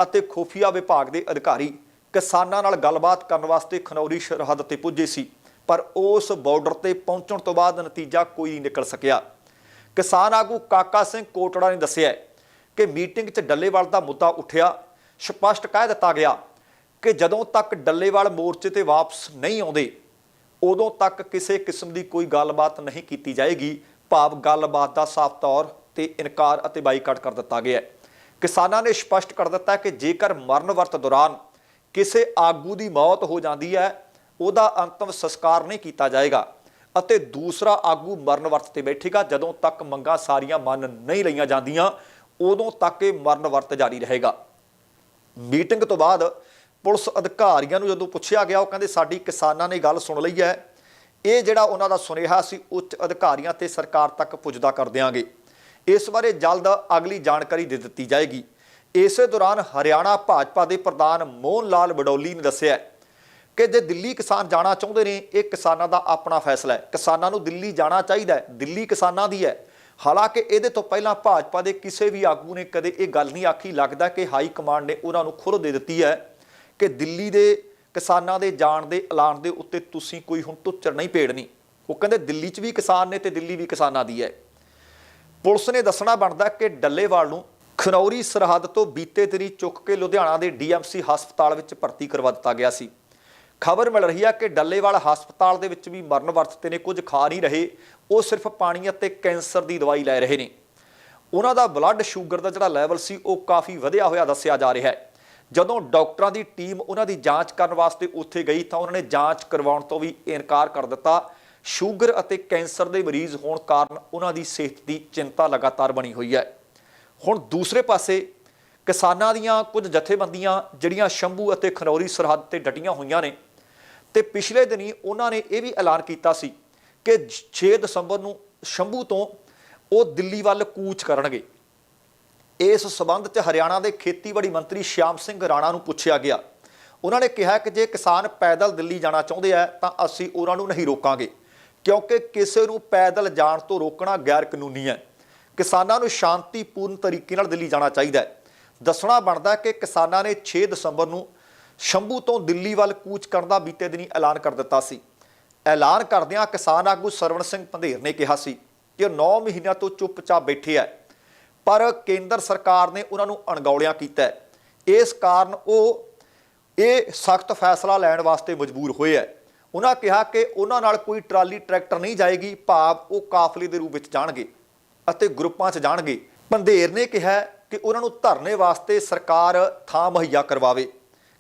ਅਤੇ ਖੁਫੀਆ ਵਿਭਾਗ ਦੇ ਅਧਿਕਾਰੀ ਕਿਸਾਨਾਂ ਨਾਲ ਗੱਲਬਾਤ ਕਰਨ ਵਾਸਤੇ ਖਨੌਰੀ ਸਰਹੱਦ ਤੇ ਪੁੱਜੇ ਸੀ, ਪਰ ਉਸ ਬਾਰਡਰ ਤੇ ਪਹੁੰਚਣ ਤੋਂ ਬਾਅਦ ਨਤੀਜਾ ਕੋਈ ਨਹੀਂ ਨਿਕਲ ਸਕਿਆ। ਕਿਸਾਨ ਆਗੂ ਕਾਕਾ ਸਿੰਘ ਕੋਟੜਾ ਨੇ ਦੱਸਿਆ ਕਿ ਮੀਟਿੰਗ 'ਚ ਡੱਲੇਵਾਲ ਦਾ ਮੁੱਦਾ ਉੱਠਿਆ। ਸਪਸ਼ਟ ਕਹਿ ਦਿੱਤਾ ਗਿਆ ਕਿ ਜਦੋਂ ਤੱਕ ਡੱਲੇਵਾਲ ਮੋਰਚੇ ਤੇ ਵਾਪਸ ਨਹੀਂ ਆਉਂਦੇ, ਉਦੋਂ ਤੱਕ ਕਿਸੇ ਕਿਸਮ ਦੀ ਕੋਈ ਗੱਲਬਾਤ ਨਹੀਂ ਕੀਤੀ ਜਾਏਗੀ। ਭਾਵ ਗੱਲਬਾਤ ਦਾ ਸਾਫ਼ ਤੌਰ ਤੇ ਇਨਕਾਰ ਅਤੇ ਬਾਈਕਾਟ ਕਰ ਦਿੱਤਾ ਗਿਆ ਹੈ। ਕਿਸਾਨਾਂ ਨੇ ਸਪਸ਼ਟ ਕਰ ਦਿੱਤਾ ਕਿ ਜੇਕਰ ਮਰਨ ਵਰਤ ਦੌਰਾਨ ਕਿਸੇ ਆਗੂ ਦੀ ਮੌਤ ਹੋ ਜਾਂਦੀ ਹੈ, ਉਹਦਾ ਅੰਤਮ ਸੰਸਕਾਰ ਨਹੀਂ ਕੀਤਾ ਜਾਏਗਾ ਅਤੇ ਦੂਸਰਾ ਆਗੂ ਮਰਨ ਵਰਤ ਤੇ ਬੈਠੇਗਾ। ਜਦੋਂ ਤੱਕ ਮੰਗਾਂ ਸਾਰੀਆਂ ਮੰਨ ਨਹੀਂ ਲਈਆਂ ਜਾਂਦੀਆਂ, ਉਦੋਂ ਤੱਕ ਇਹ ਮਰਨ ਵਰਤ ਜਾਰੀ ਰਹੇਗਾ। ਮੀਟਿੰਗ ਤੋਂ ਬਾਅਦ ਪੁਲਿਸ ਅਧਿਕਾਰੀਆਂ ਨੂੰ ਜਦੋਂ ਪੁੱਛਿਆ ਗਿਆ, ਉਹ ਕਹਿੰਦੇ, ਸਾਡੀ ਕਿਸਾਨਾਂ ਨੇ ਗੱਲ ਸੁਣ ਲਈ ਹੈ। ਇਹ ਜਿਹੜਾ ਉਹਨਾਂ ਦਾ ਸੁਨੇਹਾ ਸੀ, ਉੱਚ ਅਧਿਕਾਰੀਆਂ ਤੇ ਸਰਕਾਰ ਤੱਕ ਪੁੱਜਦਾ ਕਰ ਦਿਆਂਗੇ। ਇਸ ਬਾਰੇ ਜਲਦ ਅਗਲੀ ਜਾਣਕਾਰੀ ਦੇ ਦਿੱਤੀ ਜਾਏਗੀ। ਇਸੇ ਦੌਰਾਨ ਹਰਿਆਣਾ ਭਾਜਪਾ ਦੇ ਪ੍ਰਧਾਨ ਮੋਹਨ ਲਾਲ ਬਡੌਲੀ ਨੇ ਦੱਸਿਆ ਕਿ ਜੇ ਦਿੱਲੀ ਕਿਸਾਨ ਜਾਣਾ ਚਾਹੁੰਦੇ ਨੇ, ਇਹ ਕਿਸਾਨਾਂ ਦਾ ਆਪਣਾ ਫੈਸਲਾ ਹੈ। ਕਿਸਾਨਾਂ ਨੂੰ ਦਿੱਲੀ ਜਾਣਾ ਚਾਹੀਦਾ ਹੈ। ਦਿੱਲੀ ਕਿਸਾਨਾਂ ਦੀ ਹੈ। ਹਾਲਾਂਕਿ ਇਹਦੇ ਤੋਂ ਪਹਿਲਾਂ ਭਾਜਪਾ ਦੇ ਕਿਸੇ ਵੀ ਆਗੂ ਨੇ ਕਦੇ ਇਹ ਗੱਲ ਨਹੀਂ ਆਖੀ। ਲੱਗਦਾ ਕਿ ਹਾਈ ਕਮਾਂਡ ਨੇ ਉਹਨਾਂ ਨੂੰ ਖੁੱਲ੍ਹ ਦੇ ਦਿੱਤੀ ਹੈ ਕਿ ਦਿੱਲੀ ਦੇ ਕਿਸਾਨਾਂ ਦੇ ਜਾਣ ਦੇ ਐਲਾਨ ਦੇ ਉੱਤੇ ਤੁਸੀਂ ਕੋਈ ਹੁਣ ਟੁੱਚਰ ਨਹੀਂ ਪੇੜਨੀ ਉਹ ਕਹਿੰਦੇ ਦਿੱਲੀ 'ਚ ਵੀ ਕਿਸਾਨ ਨੇ ਤੇ ਦਿੱਲੀ ਵੀ ਕਿਸਾਨਾਂ ਦੀ ਹੈ। ਪੁਲਿਸ ਨੇ ਦੱਸਣਾ ਬਣਦਾ ਕਿ ਡੱਲੇਵਾਲ ਨੂੰ ਖਨੌਰੀ ਸਰਹੱਦ ਤੋਂ ਬੀਤੇ ਦਿਨੀ ਚੁੱਕ ਕੇ ਲੁਧਿਆਣਾ ਦੇ ਡੀਐਮਸੀ ਹਸਪਤਾਲ ਵਿੱਚ ਭਰਤੀ ਕਰਵਾ ਦਿੱਤਾ ਗਿਆ ਸੀ। ਖਬਰ ਮਿਲ ਰਹੀ ਹੈ ਕਿ ਡੱਲੇਵਾਲ ਹਸਪਤਾਲ ਦੇ ਵਿੱਚ ਵੀ ਮਰਨ ਵਰਤਤੇ ਨੇ, ਕੁਝ ਖਾ ਨਹੀਂ ਰਹੇ, ਉਹ ਸਿਰਫ ਪਾਣੀ ਅਤੇ ਕੈਂਸਰ ਦੀ ਦਵਾਈ ਲੈ ਰਹੇ ਨੇ। ਉਹਨਾਂ ਦਾ ਬਲੱਡ ਸ਼ੂਗਰ ਦਾ ਜਿਹੜਾ ਲੈਵਲ ਸੀ, ਉਹ ਕਾਫੀ ਵਧਿਆ ਹੋਇਆ ਦੱਸਿਆ ਜਾ ਰਿਹਾ ਹੈ। ਜਦੋਂ ਡਾਕਟਰਾਂ ਦੀ ਟੀਮ ਉਹਨਾਂ ਦੀ ਜਾਂਚ ਕਰਨ ਵਾਸਤੇ ਉੱਥੇ ਗਈ ਤਾਂ ਉਹਨਾਂ ਨੇ ਜਾਂਚ ਕਰਵਾਉਣ ਤੋਂ ਵੀ ਇਨਕਾਰ ਕਰ ਦਿੱਤਾ। ਸ਼ੂਗਰ ਅਤੇ ਕੈਂਸਰ ਦੇ ਮਰੀਜ਼ ਹੋਣ ਕਾਰਨ ਉਹਨਾਂ ਦੀ ਸਿਹਤ ਦੀ ਚਿੰਤਾ ਲਗਾਤਾਰ ਬਣੀ ਹੋਈ ਹੈ। ਹੁਣ ਦੂਸਰੇ ਪਾਸੇ ਕਿਸਾਨਾਂ ਦੀਆਂ ਕੁਝ ਜਥੇਬੰਦੀਆਂ ਜਿਹੜੀਆਂ ਸ਼ੰਭੂ ਅਤੇ ਖਨੌਰੀ ਸਰਹੱਦ ਤੇ ਡਟੀਆਂ ਹੋਈਆਂ ਨੇ ਤੇ ਪਿਛਲੇ ਦਿਨੀ ਉਹਨਾਂ ਨੇ ਇਹ ਵੀ ਐਲਾਨ ਕੀਤਾ ਸੀ ਕਿ 6 ਦਸੰਬਰ ਨੂੰ ਸ਼ੰਭੂ ਤੋਂ ਉਹ ਦਿੱਲੀ ਵੱਲ ਕੂਚ ਕਰਨਗੇ। ਇਸ ਸਬੰਧ 'ਚ ਹਰਿਆਣਾ ਦੇ ਖੇਤੀਬਾੜੀ ਮੰਤਰੀ ਸ਼ਿਆਮ ਸਿੰਘ ਰਾਣਾ ਨੂੰ ਪੁੱਛਿਆ ਗਿਆ। ਉਹਨਾਂ ਨੇ ਕਿਹਾ ਕਿ ਜੇ ਕਿਸਾਨ ਪੈਦਲ ਦਿੱਲੀ ਜਾਣਾ ਚਾਹੁੰਦੇ ਆ ਤਾਂ ਅਸੀਂ ਉਹਨਾਂ ਨੂੰ ਨਹੀਂ ਰੋਕਾਂਗੇ। ਕਿਉਂਕਿ ਕਿਸੇ ਨੂੰ ਪੈਦਲ ਜਾਣ ਤੋਂ ਰੋਕਣਾ ਗੈਰ ਕਾਨੂੰਨੀ ਹੈ। ਕਿਸਾਨਾਂ ਨੂੰ ਸ਼ਾਂਤੀਪੂਰਨ ਤਰੀਕੇ ਨਾਲ ਦਿੱਲੀ ਜਾਣਾ ਚਾਹੀਦਾ ਹੈ। ਦੱਸਣਾ ਬਣਦਾ ਕਿ ਕਿਸਾਨਾਂ ਨੇ 6 ਦਸੰਬਰ ਨੂੰ ਸ਼ੰਭੂ ਤੋਂ ਦਿੱਲੀ ਵੱਲ ਕੂਚ ਕਰਨ ਦਾ ਬੀਤੇ ਦਿਨੀ ਐਲਾਨ ਕਰ ਦਿੱਤਾ ਸੀ। ਐਲਾਨ ਕਰਦਿਆਂ ਕਿਸਾਨ ਆਗੂ ਸਰਵਣ ਸਿੰਘ ਪੰਧੇਰ ਨੇ ਕਿਹਾ ਸੀ ਕਿ ਉਹ 9 ਮਹੀਨਿਆਂ ਤੋਂ ਚੁੱਪਚਾਪ ਬੈਠੇ ਆ ਪਰ ਕੇਂਦਰ ਸਰਕਾਰ ਨੇ ਉਹਨਾਂ ਨੂੰ ਅਣਗੌਲਿਆਂ ਕੀਤਾ ਇਸ ਕਾਰਨ ਉਹ ਇਹ ਸਖਤ ਫੈਸਲਾ ਲੈਣ ਵਾਸਤੇ ਮਜਬੂਰ ਹੋਏ ਹੈ। ਉਹਨਾਂ ਕਿਹਾ ਕਿ ਉਹਨਾਂ ਨਾਲ ਕੋਈ ਟਰਾਲੀ ਟਰੈਕਟਰ ਨਹੀਂ ਜਾਏਗੀ, ਭਾਵ ਉਹ ਕਾਫਲੇ ਦੇ ਰੂਪ ਵਿੱਚ ਜਾਣਗੇ ਅਤੇ ਗਰੁੱਪਾਂ 'ਚ ਜਾਣਗੇ। ਪੰਧੇਰ ਨੇ ਕਿਹਾ ਕਿ ਉਹਨਾਂ ਨੂੰ ਧਰਨੇ ਵਾਸਤੇ ਸਰਕਾਰ ਥਾਂ ਮੁਹੱਈਆ ਕਰਵਾਵੇ।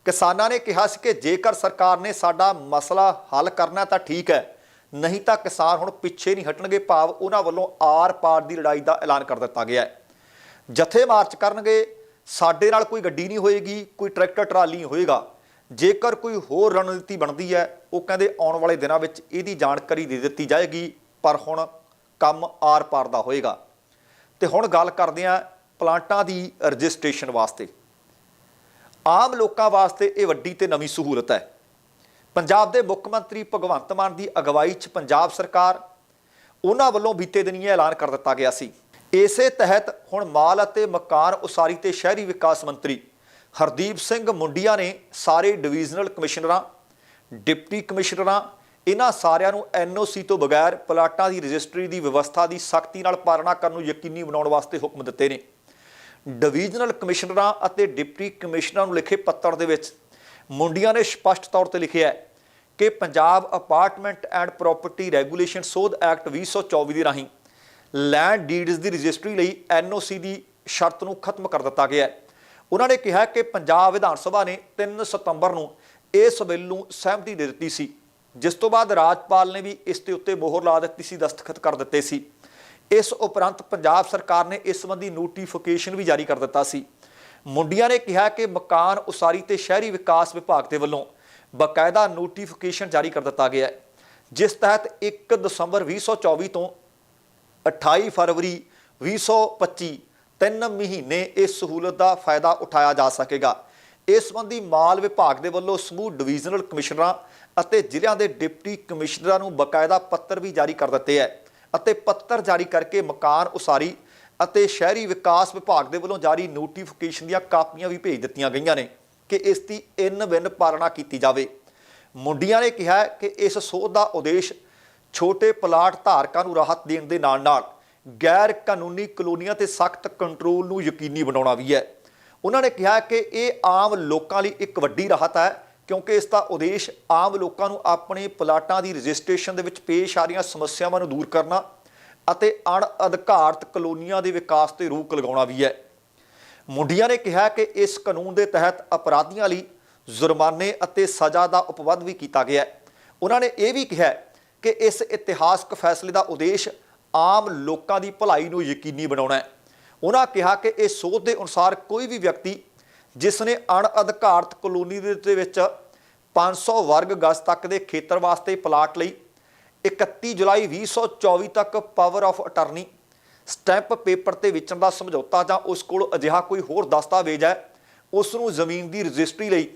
ਕਿਸਾਨਾਂ ਨੇ ਕਿਹਾ ਸੀ ਕਿ ਜੇਕਰ ਸਰਕਾਰ ਨੇ ਸਾਡਾ ਮਸਲਾ ਹੱਲ ਕਰਨਾ ਤਾਂ ਠੀਕ ਹੈ, ਨਹੀਂ ਤਾਂ ਕਿਸਾਨ ਹੁਣ ਪਿੱਛੇ ਨਹੀਂ ਹਟਣਗੇ, ਭਾਵ ਉਹਨਾਂ ਵੱਲੋਂ ਆਰ-ਪਾਰ ਦੀ ਲੜਾਈ ਦਾ ਐਲਾਨ ਕਰ ਦਿੱਤਾ ਗਿਆ ਹੈ। ਜਥੇ ਮਾਰਚ ਕਰਨਗੇ, ਸਾਡੇ ਨਾਲ ਕੋਈ ਗੱਡੀ ਨਹੀਂ ਹੋਏਗੀ, ਕੋਈ ਟਰੈਕਟਰ ਟਰਾਲੀ ਨਹੀਂ ਹੋਏਗਾ। ਜੇਕਰ ਕੋਈ ਹੋਰ ਰਣਨੀਤੀ ਬਣਦੀ ਹੈ, ਉਹ ਕਹਿੰਦੇ ਆਉਣ ਵਾਲੇ ਦਿਨਾਂ ਵਿੱਚ ਇਹਦੀ ਜਾਣਕਾਰੀ ਦੇ ਦਿੱਤੀ ਜਾਏਗੀ, ਪਰ ਹੁਣ ਕੰਮ ਆਰ-ਪਾਰ ਦਾ ਹੋਏਗਾ। ਤੇ ਹੁਣ ਗੱਲ ਕਰਦੇ ਹਾਂ ਪਲਾਂਟਾਂ ਦੀ ਰਜਿਸਟ੍ਰੇਸ਼ਨ ਵਾਸਤੇ। ਆਮ ਲੋਕਾਂ ਵਾਸਤੇ ਇਹ ਵੱਡੀ ਤੇ ਨਵੀਂ ਸਹੂਲਤ ਹੈ। ਪੰਜਾਬ ਦੇ ਮੁੱਖ ਮੰਤਰੀ ਭਗਵੰਤ ਮਾਨ ਦੀ ਅਗਵਾਈ 'ਚ ਪੰਜਾਬ ਸਰਕਾਰ ਉਹਨਾਂ ਵੱਲੋਂ ਬੀਤੇ ਦਿਨੀ ਇਹ ਐਲਾਨ ਕਰ ਦਿੱਤਾ ਗਿਆ ਸੀ। ਇਸੇ ਤਹਿਤ ਹੁਣ ਮਾਲ ਅਤੇ ਮਕਾਨ ਉਸਾਰੀ ਤੇ ਸ਼ਹਿਰੀ ਵਿਕਾਸ ਮੰਤਰੀ ਹਰਦੀਪ ਸਿੰਘ ਮੁੰਡੀਆ ਨੇ ਸਾਰੇ ਡਿਵੀਜ਼ਨਲ ਕਮਿਸ਼ਨਰਾਂ, ਡਿਪਟੀ ਕਮਿਸ਼ਨਰਾਂ, ਇਹਨਾਂ ਸਾਰਿਆਂ ਨੂੰ ਐਨਓਸੀ ਤੋਂ ਬਗੈਰ ਪਲਾਟਾਂ ਦੀ ਰਜਿਸਟਰੀ ਦੀ ਵਿਵਸਥਾ ਦੀ ਸਖਤੀ ਨਾਲ ਪਾਲਣਾ ਕਰਨ ਨੂੰ ਯਕੀਨੀ ਬਣਾਉਣ ਵਾਸਤੇ ਹੁਕਮ ਦਿੱਤੇ ਨੇ। ਡਿਵੀਜ਼ਨਲ ਕਮਿਸ਼ਨਰਾਂ ਅਤੇ ਡਿਪਟੀ ਕਮਿਸ਼ਨਰਾਂ ਨੂੰ ਲਿਖੇ ਪੱਤਰ ਦੇ ਵਿੱਚ ਮੁੰਡੀਆਂ ਨੇ ਸਪਸ਼ਟ ਤੌਰ ਤੇ ਲਿਖਿਆ ਹੈ ਕਿ Punjab apartment and property regulation ਸੋਧ ਐਕਟ 2024 ਦੇ ਰਾਹੀਂ ਲੈਂਡ ਡੀਡਸ ਦੀ ਰਜਿਸਟਰੀ ਲਈ ਐਨਓਸੀ ਦੀ ਸ਼ਰਤ ਨੂੰ ਖਤਮ ਕਰ ਦਿੱਤਾ ਗਿਆ ਹੈ। ਉਹਨਾਂ ਨੇ ਕਿਹਾ ਕਿ ਪੰਜਾਬ ਵਿਧਾਨ ਸਭਾ ਨੇ 3 ਸਤੰਬਰ ਨੂੰ ਇਸ ਬਿੱਲ ਨੂੰ ਸਹਿਮਤੀ ਦੇ ਦਿੱਤੀ ਸੀ, ਜਿਸ ਤੋਂ ਬਾਅਦ ਰਾਜਪਾਲ ਨੇ ਵੀ ਇਸ ਦੇ ਉੱਤੇ ਮੋਹਰ ਲਾ ਦਿੱਤੀ ਸੀ, ਦਸਤਖਤ ਕਰ ਦਿੱਤੇ ਸੀ। ਇਸ ਉਪਰੰਤ ਪੰਜਾਬ ਸਰਕਾਰ ਨੇ ਇਸ ਸੰਬੰਧੀ ਨੋਟੀਫਿਕੇਸ਼ਨ ਵੀ ਜਾਰੀ ਕਰ ਦਿੱਤਾ ਸੀ। ਮੁੰਡੀਆਂ ਨੇ ਕਿਹਾ ਕਿ ਮਕਾਨ ਉਸਾਰੀ ਤੇ ਸ਼ਹਿਰੀ ਵਿਕਾਸ ਵਿਭਾਗ ਦੇ ਵੱਲੋਂ ਬਕਾਇਦਾ ਨੋਟੀਫਿਕੇਸ਼ਨ ਜਾਰੀ ਕਰ ਦਿੱਤਾ ਗਿਆ ਹੈ, ਜਿਸ ਤਹਿਤ 1 ਦਸੰਬਰ 2024 ਤੋਂ 28 ਫਰਵਰੀ 2025 ਤਿੰਨ ਮਹੀਨੇ ਇਸ ਸਹੂਲਤ ਦਾ ਫਾਇਦਾ ਉਠਾਇਆ ਜਾ ਸਕੇਗਾ। ਇਸ ਸੰਬੰਧੀ ਮਾਲ ਵਿਭਾਗ ਦੇ ਵੱਲੋਂ ਸਮੂਹ ਡਿਵੀਜ਼ਨਲ ਕਮਿਸ਼ਨਰਾਂ ਅਤੇ ਜ਼ਿਲ੍ਹਿਆਂ ਦੇ ਡਿਪਟੀ ਕਮਿਸ਼ਨਰਾਂ ਨੂੰ ਬਕਾਇਦਾ ਪੱਤਰ ਵੀ ਜਾਰੀ ਕਰ ਦਿੱਤੇ ਹੈ ਅਤੇ ਪੱਤਰ ਜਾਰੀ ਕਰਕੇ ਮਕਾਨ ਉਸਾਰੀ ਅਤੇ ਸ਼ਹਿਰੀ ਵਿਕਾਸ ਵਿਭਾਗ ਦੇ ਵੱਲੋਂ ਜਾਰੀ ਨੋਟੀਫਿਕੇਸ਼ਨ ਦੀਆਂ ਕਾਪੀਆਂ ਵੀ ਭੇਜ ਦਿੱਤੀਆਂ ਗਈਆਂ ਨੇ ਕਿ ਇਸ ਦੀ ਇਨ ਬਿਨ ਪਾਲਣਾ ਕੀਤੀ ਜਾਵੇ। ਮੁੰਡੀਆਂ ਨੇ ਕਿਹਾ ਕਿ ਇਸ ਸੋਧ ਦਾ ਉਦੇਸ਼ ਛੋਟੇ ਪਲਾਟ ਧਾਰਕਾਂ ਨੂੰ ਰਾਹਤ ਦੇਣ ਦੇ ਨਾਲ-ਨਾਲ ਗੈਰ ਕਾਨੂੰਨੀ ਕਲੋਨੀਆਂ ਤੇ ਸਖਤ ਕੰਟਰੋਲ ਨੂੰ ਯਕੀਨੀ ਬਣਾਉਣਾ ਵੀ ਹੈ। ਉਹਨਾਂ ਨੇ ਕਿਹਾ ਕਿ ਇਹ ਆਮ ਲੋਕਾਂ ਲਈ ਇੱਕ ਵੱਡੀ ਰਾਹਤ ਹੈ, ਕਿਉਂਕਿ ਇਸ ਦਾ ਉਦੇਸ਼ ਆਮ ਲੋਕਾਂ ਨੂੰ ਆਪਣੇ ਪਲਾਟਾਂ ਦੀ ਰਜਿਸਟ੍ਰੇਸ਼ਨ ਦੇ ਵਿੱਚ ਪੇਸ਼ ਆ ਰਹੀਆਂ ਸਮੱਸਿਆਵਾਂ ਨੂੰ ਦੂਰ ਕਰਨਾ ਅਤੇ ਅਣਅਧਿਕਾਰਤ ਕਲੋਨੀਆਂ ਦੇ ਵਿਕਾਸ ਤੇ ਰੋਕ ਲਗਾਉਣਾ ਵੀ ਹੈ। ਮੁੰਡੀਆਂ ਨੇ ਕਿਹਾ ਕਿ ਇਸ ਕਾਨੂੰਨ ਦੇ ਤਹਿਤ ਅਪਰਾਧੀਆਂ ਲਈ ਜੁਰਮਾਨੇ ਅਤੇ ਸਜ਼ਾ ਦਾ ਉਪਬੰਧ ਵੀ ਕੀਤਾ ਗਿਆ ਹੈ। ਉਹਨਾਂ ਨੇ ਇਹ ਵੀ ਕਿਹਾ ਕਿ ਇਸ ਇਤਿਹਾਸਕ ਫੈਸਲੇ ਦਾ ਉਦੇਸ਼ ਆਮ ਲੋਕਾਂ ਦੀ ਭਲਾਈ ਨੂੰ ਯਕੀਨੀ ਬਣਾਉਣਾ ਹੈ। ਉਹਨਾਂ ਕਿਹਾ ਕਿ ਇਹ ਸੋਧ ਦੇ ਅਨੁਸਾਰ ਕੋਈ ਵੀ ਵਿਅਕਤੀ ਜਿਸ ਨੇ ਅਣਅਧਿਕਾਰਤ ਕਲੋਨੀ ਦੇ ਦੇ ਵਿੱਚ 500 ਵਰਗ ਗਜ਼ ਤੱਕ ਦੇ ਖੇਤਰ ਵਾਸਤੇ ਪਲਾਟ ਲਈ 31 ਜੁਲਾਈ 2024 ਤੱਕ power of attorney stamp paper ਤੇ ਵੇਚਣ ਦਾ ਸਮਝੌਤਾ ਜਾਂ ਉਸ ਕੋਲ ਅਜਿਹਾ ਕੋਈ ਹੋਰ ਦਸਤਾਵੇਜ਼ ਹੈ, ਉਸ ਨੂੰ ਜ਼ਮੀਨ ਦੀ ਰਜਿਸਟਰੀ ਲਈ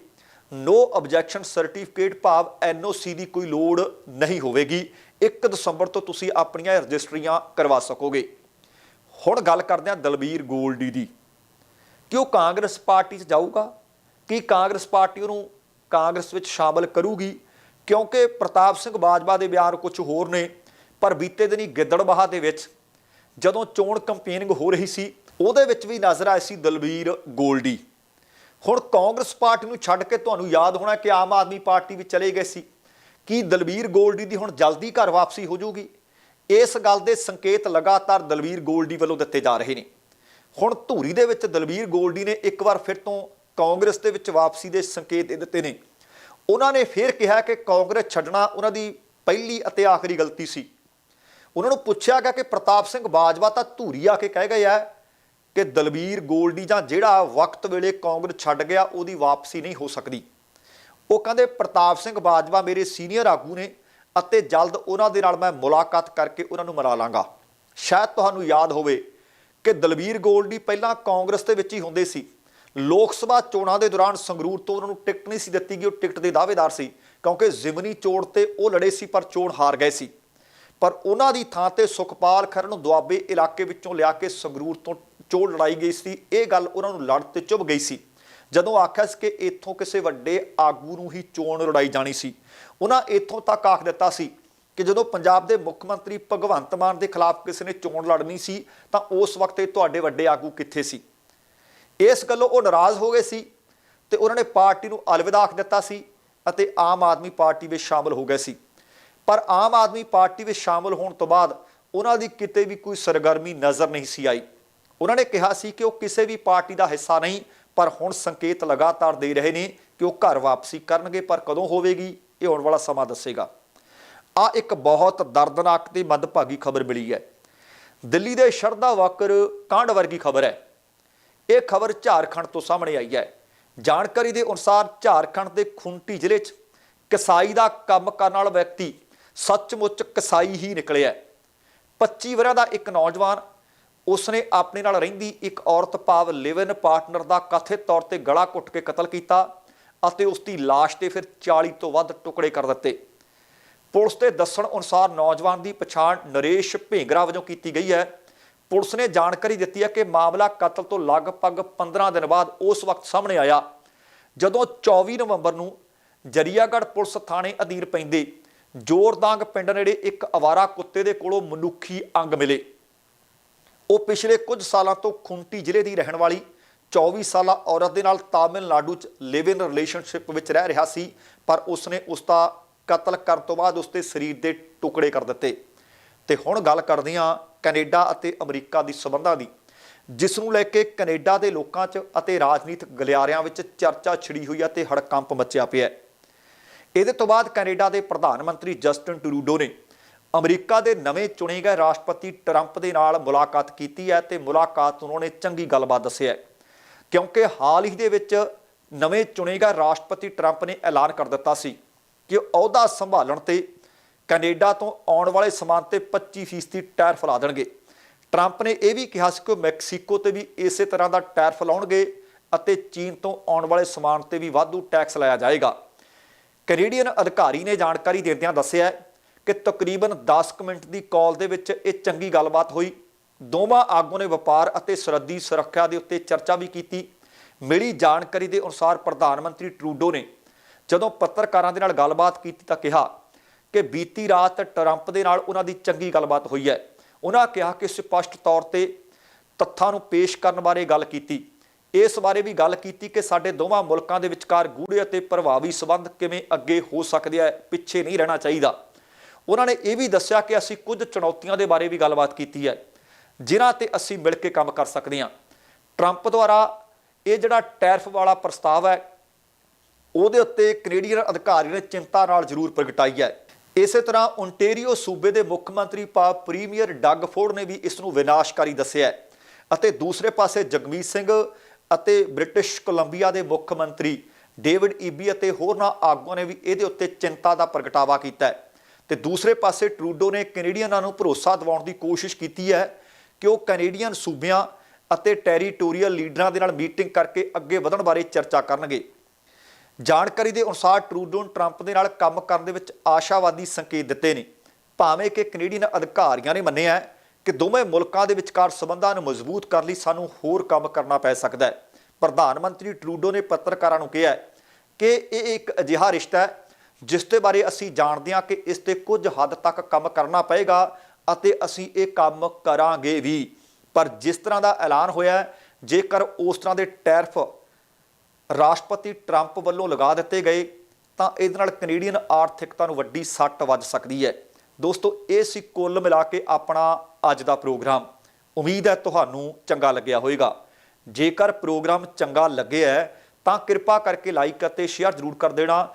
ਨੋ ਆਬਜੈਕਸ਼ਨ ਸਰਟੀਫਿਕੇਟ ਭਾਵ ਐਨਓਸੀ ਦੀ ਕੋਈ ਲੋੜ ਨਹੀਂ ਹੋਵੇਗੀ। 1 ਦਸੰਬਰ ਤੋਂ ਤੁਸੀਂ ਆਪਣੀਆਂ ਰਜਿਸਟਰੀਆਂ ਕਰਵਾ ਸਕੋਗੇ। ਹੁਣ ਗੱਲ ਕਰਦੇ ਹਾਂ ਦਲਬੀਰ ਗੋਲਡੀ ਦੀ। ਕਿ ਉਹ ਕਾਂਗਰਸ ਪਾਰਟੀ 'ਚ ਜਾਊਗਾ, ਕੀ ਕਾਂਗਰਸ ਪਾਰਟੀ ਉਹਨੂੰ ਕਾਂਗਰਸ ਵਿੱਚ ਸ਼ਾਮਲ ਕਰੂਗੀ? ਕਿਉਂਕਿ ਪ੍ਰਤਾਪ ਸਿੰਘ ਬਾਜਵਾ ਦੇ ਬਿਆਨ ਕੁਝ ਹੋਰ ਨੇ, ਪਰ ਬੀਤੇ ਦਿਨੀ ਗਿੱਦੜਬਾਹਾ ਦੇ ਵਿੱਚ ਜਦੋਂ ਚੋਣ ਕੰਪੇਨਿੰਗ ਹੋ ਰਹੀ ਸੀ, ਉਹਦੇ ਵਿੱਚ ਵੀ ਨਜ਼ਰ ਆਈ ਸੀ ਦਲਬੀਰ ਗੋਲਡੀ। ਹੁਣ ਕਾਂਗਰਸ ਪਾਰਟੀ ਨੂੰ ਛੱਡ ਕੇ ਤੁਹਾਨੂੰ ਯਾਦ ਹੋਣਾ ਕਿ ਆਮ ਆਦਮੀ ਪਾਰਟੀ ਵੀ ਚਲੇ ਗਏ ਸੀ। ਕੀ ਦਲਬੀਰ ਗੋਲਡੀ ਦੀ ਹੁਣ ਜਲਦੀ ਘਰ ਵਾਪਸੀ ਹੋ ਜਾਊਗੀ? ਇਸ ਗੱਲ ਦੇ ਸੰਕੇਤ ਲਗਾਤਾਰ ਦਲਬੀਰ ਗੋਲਡੀ ਵੱਲੋਂ ਦਿੱਤੇ ਜਾ ਰਹੇ ਨੇ। ਹੁਣ ਧੂਰੀ ਦੇ ਵਿੱਚ ਦਲਬੀਰ ਗੋਲਡੀ ਨੇ ਇੱਕ ਵਾਰ ਫਿਰ ਤੋਂ ਕਾਂਗਰਸ ਦੇ ਵਿੱਚ ਵਾਪਸੀ ਦੇ ਸੰਕੇਤ ਦੇ ਦਿੱਤੇ ਨੇ। ਉਹਨਾਂ ਨੇ ਫਿਰ ਕਿਹਾ ਕਿ ਕਾਂਗਰਸ ਛੱਡਣਾ ਉਹਨਾਂ ਦੀ ਪਹਿਲੀ ਅਤੇ ਆਖਰੀ ਗਲਤੀ ਸੀ। ਉਹਨਾਂ ਨੂੰ ਪੁੱਛਿਆ ਗਿਆ ਕਿ ਪ੍ਰਤਾਪ ਸਿੰਘ ਬਾਜਵਾ ਤਾਂ ਧੂਰੀ ਆ ਕੇ ਕਹਿ ਗਏ ਆ ਕਿ ਦਲਬੀਰ ਗੋਲਡੀ ਜਾਂ ਜਿਹੜਾ ਵਕਤ ਵੇਲੇ ਕਾਂਗਰਸ ਛੱਡ ਗਿਆ ਉਹਦੀ ਵਾਪਸੀ ਨਹੀਂ ਹੋ ਸਕਦੀ। ਉਹ ਕਹਿੰਦੇ, ਪ੍ਰਤਾਪ ਸਿੰਘ ਬਾਜਵਾ ਮੇਰੇ ਸੀਨੀਅਰ ਆਗੂ ਨੇ ਅਤੇ ਜਲਦ ਉਹਨਾਂ ਦੇ ਨਾਲ ਮੈਂ ਮੁਲਾਕਾਤ ਕਰਕੇ ਉਹਨਾਂ ਨੂੰ ਮਰਾ ਲਾਂਗਾ। ਸ਼ਾਇਦ ਤੁਹਾਨੂੰ ਯਾਦ ਹੋਵੇ ਕਿ ਦਲਬੀਰ ਗੋਲਡੀ ਪਹਿਲਾਂ ਕਾਂਗਰਸ ਦੇ ਵਿੱਚ ਹੀ ਹੁੰਦੇ ਸੀ। ਲੋਕ ਸਭਾ ਚੋਣਾਂ ਦੇ ਦੌਰਾਨ ਸੰਗਰੂਰ ਤੋਂ ਉਹਨਾਂ ਨੂੰ ਟਿਕਟ ਨਹੀਂ ਸੀ ਦਿੱਤੀ ਗਈ, ਉਹ ਟਿਕਟ ਦੇ ਦਾਅਵੇਦਾਰ ਸੀ, ਕਿਉਂਕਿ ਜ਼ਿਮਨੀ ਚੋਣ ਤੇ ਉਹ ਲੜੇ ਸੀ, ਪਰ ਚੋਣ ਹਾਰ ਗਏ ਸੀ। ਪਰ ਉਹਨਾਂ ਦੀ ਥਾਂ ਤੇ ਸੁਖਪਾਲ ਖਰ ਨੂੰ ਦੁਆਬੇ ਇਲਾਕੇ ਵਿੱਚੋਂ ਲਿਆ ਕੇ ਸੰਗਰੂਰ ਤੋਂ ਚੋਣ ਲੜਾਈ ਗਈ ਸੀ। ਇਹ ਗੱਲ ਉਹਨਾਂ ਨੂੰ ਲੜ ਤੇ ਚੁੱਭ ਗਈ ਸੀ। ਜਦੋਂ ਆਖਿਆ ਸੀ ਕਿ ਇੱਥੋਂ ਕਿਸੇ ਵੱਡੇ ਆਗੂ ਨੂੰ ਹੀ ਚੋਣ ਲੜਾਈ ਜਾਣੀ ਸੀ, ਉਹਨਾਂ ਇੱਥੋਂ ਤੱਕ ਆਖ ਦਿੱਤਾ ਸੀ ਕਿ ਜਦੋਂ ਪੰਜਾਬ ਦੇ ਮੁੱਖ ਮੰਤਰੀ ਭਗਵੰਤ ਮਾਨ ਦੇ ਖਿਲਾਫ ਕਿਸੇ ਨੇ ਚੋਣ ਲੜਨੀ ਸੀ, ਤਾਂ ਉਸ ਵਕਤ ਇਹ ਤੁਹਾਡੇ ਵੱਡੇ ਆਗੂ ਕਿੱਥੇ ਸੀ? ਇਸ ਗੱਲੋਂ ਉਹ ਨਾਰਾਜ਼ ਹੋ ਗਏ ਸੀ ਤੇ ਉਹਨਾਂ ਨੇ ਪਾਰਟੀ ਨੂੰ ਅਲਵਿਦਾ ਆਖ ਦਿੱਤਾ ਸੀ ਅਤੇ ਆਮ ਆਦਮੀ ਪਾਰਟੀ ਵਿੱਚ ਸ਼ਾਮਲ ਹੋ ਗਏ ਸੀ। ਪਰ ਆਮ ਆਦਮੀ ਪਾਰਟੀ ਵਿੱਚ ਸ਼ਾਮਲ ਹੋਣ ਤੋਂ ਬਾਅਦ ਉਹਨਾਂ ਦੀ ਕਿਤੇ ਵੀ ਕੋਈ ਸਰਗਰਮੀ ਨਜ਼ਰ ਨਹੀਂ ਸੀ ਆਈ। ਉਹਨਾਂ ਨੇ ਕਿਹਾ ਸੀ ਕਿ ਉਹ ਕਿਸੇ ਵੀ ਪਾਰਟੀ ਦਾ ਹਿੱਸਾ ਨਹੀਂ ਪਰ ਹੁਣ ਸੰਕੇਤ ਲਗਾਤਾਰ ਦੇ ਰਹੇ ਨੇ ਕਿ ਉਹ ਘਰ ਵਾਪਸੀ ਕਰਨਗੇ, ਪਰ ਕਦੋਂ ਹੋਵੇਗੀ, ਇਹ ਆਉਣ ਵਾਲਾ ਸਮਾਂ ਦੱਸੇਗਾ। ਆ ਇੱਕ ਬਹੁਤ ਦਰਦਨਾਕ ਤੇ ਮੰਦਭਾਗੀ ਖਬਰ ਮਿਲੀ ਹੈ। ਦਿੱਲੀ ਦੇ ਸ਼ਰਦਾ ਵਾਕਰ ਕਾਂਡ ਵਰਗੀ ਖਬਰ ਹੈ। ਇਹ ਖਬਰ ਝਾਰਖੰਡ ਤੋਂ ਸਾਹਮਣੇ ਆਈ ਹੈ। ਜਾਣਕਾਰੀ ਦੇ ਅਨੁਸਾਰ ਝਾਰਖੰਡ ਦੇ ਖੁੰਟੀ ਜ਼ਿਲ੍ਹੇ 'ਚ ਕਸਾਈ ਦਾ ਕੰਮ ਕਰਨ ਵਾਲਾ ਵਿਅਕਤੀ ਸੱਚਮੁੱਚ ਕਸਾਈ ਹੀ ਨਿਕਲਿਆ 25 ਵਰਿਆਂ ਦਾ ਇੱਕ ਨੌਜਵਾਨ ਉਸਨੇ ਆਪਣੇ ਨਾਲ ਰਹਿੰਦੀ ਇੱਕ ਔਰਤ ਭਾਵ ਲਿਵ ਇਨ ਪਾਰਟਨਰ ਦਾ ਕਥਿਤ ਤੌਰ ਤੇ ਗਲਾ ਘੁੱਟ ਕੇ ਕਤਲ ਕੀਤਾ ਅਤੇ ਉਸ ਦੀ ਲਾਸ਼ ਤੇ ਫਿਰ 40 ਤੋਂ ਵੱਧ ਟੁਕੜੇ ਕਰ ਦਿੱਤੇ। ਪੁਲਿਸ ਦੇ ਦੱਸਣ ਅਨੁਸਾਰ ਨੌਜਵਾਨ ਦੀ ਪਛਾਣ ਨਰੇਸ਼ ਭੇਂਗਰਾ ਵਜੋਂ ਕੀਤੀ ਗਈ ਹੈ। ਪੁਲਿਸ ਨੇ ਜਾਣਕਾਰੀ ਦਿੱਤੀ ਹੈ ਕਿ ਮਾਮਲਾ ਕਤਲ ਤੋਂ ਲਗਭਗ 15 ਦਿਨ ਬਾਅਦ ਉਸ ਵਕਤ ਸਾਹਮਣੇ ਆਇਆ, ਜਦੋਂ 24 ਨਵੰਬਰ ਨੂੰ ਜਰੀਆਗੜ੍ਹ ਪੁਲਿਸ ਥਾਣੇ ਅਧੀਨ ਪੈਂਦੇ ਜੋਰਦਾਂਗ ਪਿੰਡ ਨੇੜੇ ਇੱਕ ਅਵਾਰਾ ਕੁੱਤੇ ਦੇ ਕੋਲੋਂ ਮਨੁੱਖੀ ਅੰਗ ਮਿਲੇ। ਉਹ ਪਿਛਲੇ ਕੁਝ ਸਾਲਾਂ ਤੋਂ ਖੁੰਟੀ ਜ਼ਿਲ੍ਹੇ ਦੀ ਰਹਿਣ ਵਾਲੀ 24 ਸਾਲਾ ਔਰਤ ਦੇ ਨਾਲ ਤਾਮਿਲਨਾਡੂ 'ਚ ਲਿਵ ਇਨ ਰਿਲੇਸ਼ਨਸ਼ਿਪ ਵਿੱਚ ਰਹਿ ਰਿਹਾ ਸੀ, ਪਰ ਉਸਨੇ ਉਸ ਦਾ ਕਤਲ ਕਰਨ ਤੋਂ ਬਾਅਦ ਉਸ ਦੇ ਸਰੀਰ ਦੇ ਟੁਕੜੇ ਕਰ ਦਿੱਤੇ। ਤੇ ਹੁਣ ਗੱਲ ਕਰਦੇ ਹਾਂ ਕੈਨੇਡਾ ਅਤੇ ਅਮਰੀਕਾ ਦੀ ਸਬੰਧਾਂ ਦੀ, ਜਿਸ ਨੂੰ ਲੈ ਕੇ ਕੈਨੇਡਾ ਦੇ ਲੋਕਾਂ 'ਚ ਅਤੇ ਰਾਜਨੀਤਿਕ ਗਲਿਆਰਿਆਂ ਵਿੱਚ ਚਰਚਾ ਛਿੜੀ ਹੋਈ ਹੈ ਤੇ ਹੜਕੰਪ ਮੱਚਿਆ ਪਿਆ ਹੈ। ਇਹਦੇ ਤੋਂ ਬਾਅਦ ਕੈਨੇਡਾ ਦੇ ਪ੍ਰਧਾਨ ਮੰਤਰੀ ਜਸਟਨ ਟਰੂਡੋ ਨੇ ਅਮਰੀਕਾ ਦੇ ਨਵੇਂ ਚੁਣੇ ਗਏ ਰਾਸ਼ਟਰਪਤੀ ਟਰੰਪ ਦੇ ਨਾਲ ਮੁਲਾਕਾਤ ਕੀਤੀ ਹੈ ਤੇ ਮੁਲਾਕਾਤ ਉਹਨਾਂ ਨੇ ਚੰਗੀ ਗੱਲਬਾਤ ਦੱਸਿਆ ਕਿਉਂਕਿ ਹਾਲ ਹੀ ਦੇ ਵਿੱਚ ਨਵੇਂ ਚੁਣੇ ਗਏ ਰਾਸ਼ਟਰਪਤੀ ਟਰੰਪ ਨੇ ਐਲਾਨ ਕਰ ਦਿੱਤਾ ਸੀ ਕਿ ਅਹੁਦਾ ਸੰਭਾਲਣ ਤੇ ਕੈਨੇਡਾ ਤੋਂ ਆਉਣ ਵਾਲੇ ਸਮਾਨ ਤੇ 25% ਟੈਰਿਫ ਲਾ ਦੇਣਗੇ। ਟਰੰਪ ਨੇ ਇਹ ਵੀ ਕਿਹਾ ਸੀ ਕਿ ਮੈਕਸੀਕੋ ਤੇ ਵੀ ਇਸੇ ਤਰ੍ਹਾਂ ਦਾ ਟੈਰਿਫ ਲਾਉਣਗੇ ਅਤੇ ਚੀਨ ਤੋਂ ਆਉਣ ਵਾਲੇ ਸਮਾਨ ਤੇ ਵੀ ਵਾਧੂ ਟੈਕਸ ਲਾਇਆ ਜਾਏਗਾ। ਕੈਨੇਡੀਅਨ ਅਧਿਕਾਰੀ ਨੇ ਜਾਣਕਾਰੀ ਦਿੰਦਿਆਂ ਦੱਸਿਆ ਕਿ ਤਕਰੀਬਨ 10 ਕੁ ਮਿੰਟ ਦੀ ਕਾਲ ਦੇ ਵਿੱਚ ਇਹ ਚੰਗੀ ਗੱਲਬਾਤ ਹੋਈ। ਦੋਵਾਂ ਆਗੂ ਨੇ ਵਪਾਰ ਅਤੇ ਸਰਹੱਦੀ ਸੁਰੱਖਿਆ ਦੇ ਉੱਤੇ ਚਰਚਾ ਵੀ ਕੀਤੀ। ਮਿਲੀ ਜਾਣਕਾਰੀ ਦੇ ਅਨੁਸਾਰ ਪ੍ਰਧਾਨ ਮੰਤਰੀ ਟਰੂਡੋ ਨੇ ਜਦੋਂ ਪੱਤਰਕਾਰਾਂ ਦੇ ਨਾਲ ਗੱਲਬਾਤ ਕੀਤੀ ਤਾਂ ਕਿਹਾ ਕਿ ਬੀਤੀ ਰਾਤ ਟਰੰਪ ਦੇ ਨਾਲ ਉਹਨਾਂ ਦੀ ਚੰਗੀ ਗੱਲਬਾਤ ਹੋਈ ਹੈ। ਉਹਨਾਂ ਕਿਹਾ ਕਿ ਸਪਸ਼ਟ ਤੌਰ ਤੇ ਤੱਥਾਂ ਨੂੰ ਪੇਸ਼ ਕਰਨ ਬਾਰੇ ਗੱਲ ਕੀਤੀ। ਇਸ ਬਾਰੇ ਵੀ ਗੱਲ ਕੀਤੀ ਕਿ ਸਾਡੇ ਦੋਵਾਂ ਮੁਲਕਾਂ ਦੇ ਵਿਚਕਾਰ ਗੂੜ੍ਹੇ ਅਤੇ ਪ੍ਰਭਾਵੀ ਸਬੰਧ ਕਿਵੇਂ ਅੱਗੇ ਹੋ ਸਕਦੇ ਆ, ਪਿੱਛੇ ਨਹੀਂ ਰਹਿਣਾ ਚਾਹੀਦਾ। ਉਹਨਾਂ ਨੇ ਇਹ ਵੀ ਦੱਸਿਆ ਕਿ ਅਸੀਂ ਕੁਝ ਚੁਣੌਤੀਆਂ ਦੇ ਬਾਰੇ ਵੀ ਗੱਲਬਾਤ ਕੀਤੀ ਹੈ, ਜਿਨ੍ਹਾਂ ਤੇ ਅਸੀਂ ਮਿਲ ਕੇ ਕੰਮ ਕਰ ਸਕਦੇ ਹਾਂ। ਟਰੰਪ ਦੁਆਰਾ ਇਹ ਜਿਹੜਾ ਟੈਰਫ ਵਾਲਾ ਪ੍ਰਸਤਾਵ ਹੈ, ਉਹਦੇ ਉੱਤੇ ਕੈਨੇਡੀਅਨ ਅਧਿਕਾਰੀਆਂ ਨੇ ਚਿੰਤਾ ਨਾਲ ਜ਼ਰੂਰ ਪ੍ਰਗਟਾਈ ਹੈ। ਇਸੇ ਤਰ੍ਹਾਂ ਓਨਟੇਰੀਓ ਸੂਬੇ ਦੇ ਮੁੱਖ ਮੰਤਰੀ ਪਾ ਪ੍ਰੀਮੀਅਰ ਡੱਗ ਫੋਰਡ ਨੇ ਵੀ ਇਸ ਨੂੰ ਵਿਨਾਸ਼ਕਾਰੀ ਦੱਸਿਆ ਅਤੇ ਦੂਸਰੇ ਪਾਸੇ ਜਗਮੀਤ ਸਿੰਘ ਅਤੇ ਬ੍ਰਿਟਿਸ਼ ਕੋਲੰਬੀਆ ਦੇ ਮੁੱਖ ਮੰਤਰੀ ਡੇਵਿਡ ਈਬੀ ਅਤੇ ਹੋਰਨਾਂ ਆਗੂਆਂ ਨੇ ਵੀ ਇਹਦੇ ਉੱਤੇ ਚਿੰਤਾ ਦਾ ਪ੍ਰਗਟਾਵਾ ਕੀਤਾ ਹੈ। ਤੇ ਦੂਸਰੇ ਪਾਸੇ ਟਰੂਡੋ ਨੇ ਕੈਨੇਡੀਅਨਾਂ ਨੂੰ ਭਰੋਸਾ ਦਿਵਾਉਣ ਦੀ ਕੋਸ਼ਿਸ਼ ਕੀਤੀ ਹੈ ਕਿ ਉਹ ਕੈਨੇਡੀਅਨ ਸੂਬਿਆਂ ਅਤੇ ਟੈਰੀਟੋਰੀਅਲ ਲੀਡਰਾਂ ਦੇ ਨਾਲ ਮੀਟਿੰਗ ਕਰਕੇ ਅੱਗੇ ਵਧਣ ਬਾਰੇ ਚਰਚਾ ਕਰਨਗੇ। ਜਾਣਕਾਰੀ ਦੇ ਅਨੁਸਾਰ ਟਰੂਡੋ ਨੇ ਟਰੰਪ ਦੇ ਨਾਲ ਕੰਮ ਕਰਨ ਦੇ ਵਿੱਚ ਆਸ਼ਾਵਾਦੀ ਸੰਕੇਤ ਦਿੱਤੇ ਨੇ। ਭਾਵੇਂ ਕਿ ਕੈਨੇਡੀਅਨ ਅਧਿਕਾਰੀਆਂ ਨੇ ਮੰਨਿਆ ਹੈ ਕਿ ਦੋਵੇਂ ਮੁਲਕਾਂ ਦੇ ਵਿਚਕਾਰ ਸਬੰਧਾਂ ਨੂੰ ਮਜ਼ਬੂਤ ਕਰਨ ਲਈ ਸਾਨੂੰ ਹੋਰ ਕੰਮ ਕਰਨਾ ਪੈ ਸਕਦਾ ਹੈ। ਪ੍ਰਧਾਨ ਮੰਤਰੀ ਟਰੂਡੋ ਨੇ ਪੱਤਰਕਾਰਾਂ ਨੂੰ ਕਿਹਾ ਕਿ ਇਹ ਇੱਕ ਅਜਿਹਾ ਰਿਸ਼ਤਾ ਹੈ ਜਿਸ ਦੇ ਬਾਰੇ ਅਸੀਂ ਜਾਣਦੇ ਹਾਂ ਕਿ ਇਸ ਤੇ ਕੁਝ ਹੱਦ ਤੱਕ ਕੰਮ ਕਰਨਾ ਪਏਗਾ ਅਤੇ ਅਸੀਂ ਇਹ ਕੰਮ ਕਰਾਂਗੇ ਵੀ। ਪਰ ਜਿਸ ਤਰ੍ਹਾਂ ਦਾ ਐਲਾਨ ਹੋਇਆ ਜੇਕਰ ਉਸ ਤਰ੍ਹਾਂ ਦੇ ਟੈਰਫ ਰਾਸ਼ਟਰਪਤੀ ਟਰੰਪ ਵੱਲੋਂ ਲਗਾ ਦਿੱਤੇ ਗਏ, ਤਾਂ ਇਹਦੇ ਨਾਲ ਕੈਨੇਡੀਅਨ ਆਰਥਿਕਤਾ ਨੂੰ ਵੱਡੀ ਸੱਟ ਵੱਜ ਸਕਦੀ ਹੈ। ਦੋਸਤੋ, ਇਹ ਸੀ ਕੁੱਲ ਮਿਲਾ ਕੇ ਆਪਣਾ ਅੱਜ ਦਾ ਪ੍ਰੋਗਰਾਮ। ਉਮੀਦ ਹੈ ਤੁਹਾਨੂੰ ਚੰਗਾ ਲੱਗਿਆ ਹੋਵੇਗਾ। ਜੇਕਰ ਪ੍ਰੋਗਰਾਮ ਚੰਗਾ ਲੱਗਿਆ ਹੈ, ਤਾਂ ਕਿਰਪਾ ਕਰਕੇ ਲਾਈਕ ਅਤੇ ਸ਼ੇਅਰ ਜ਼ਰੂਰ ਕਰ ਦੇਣਾ।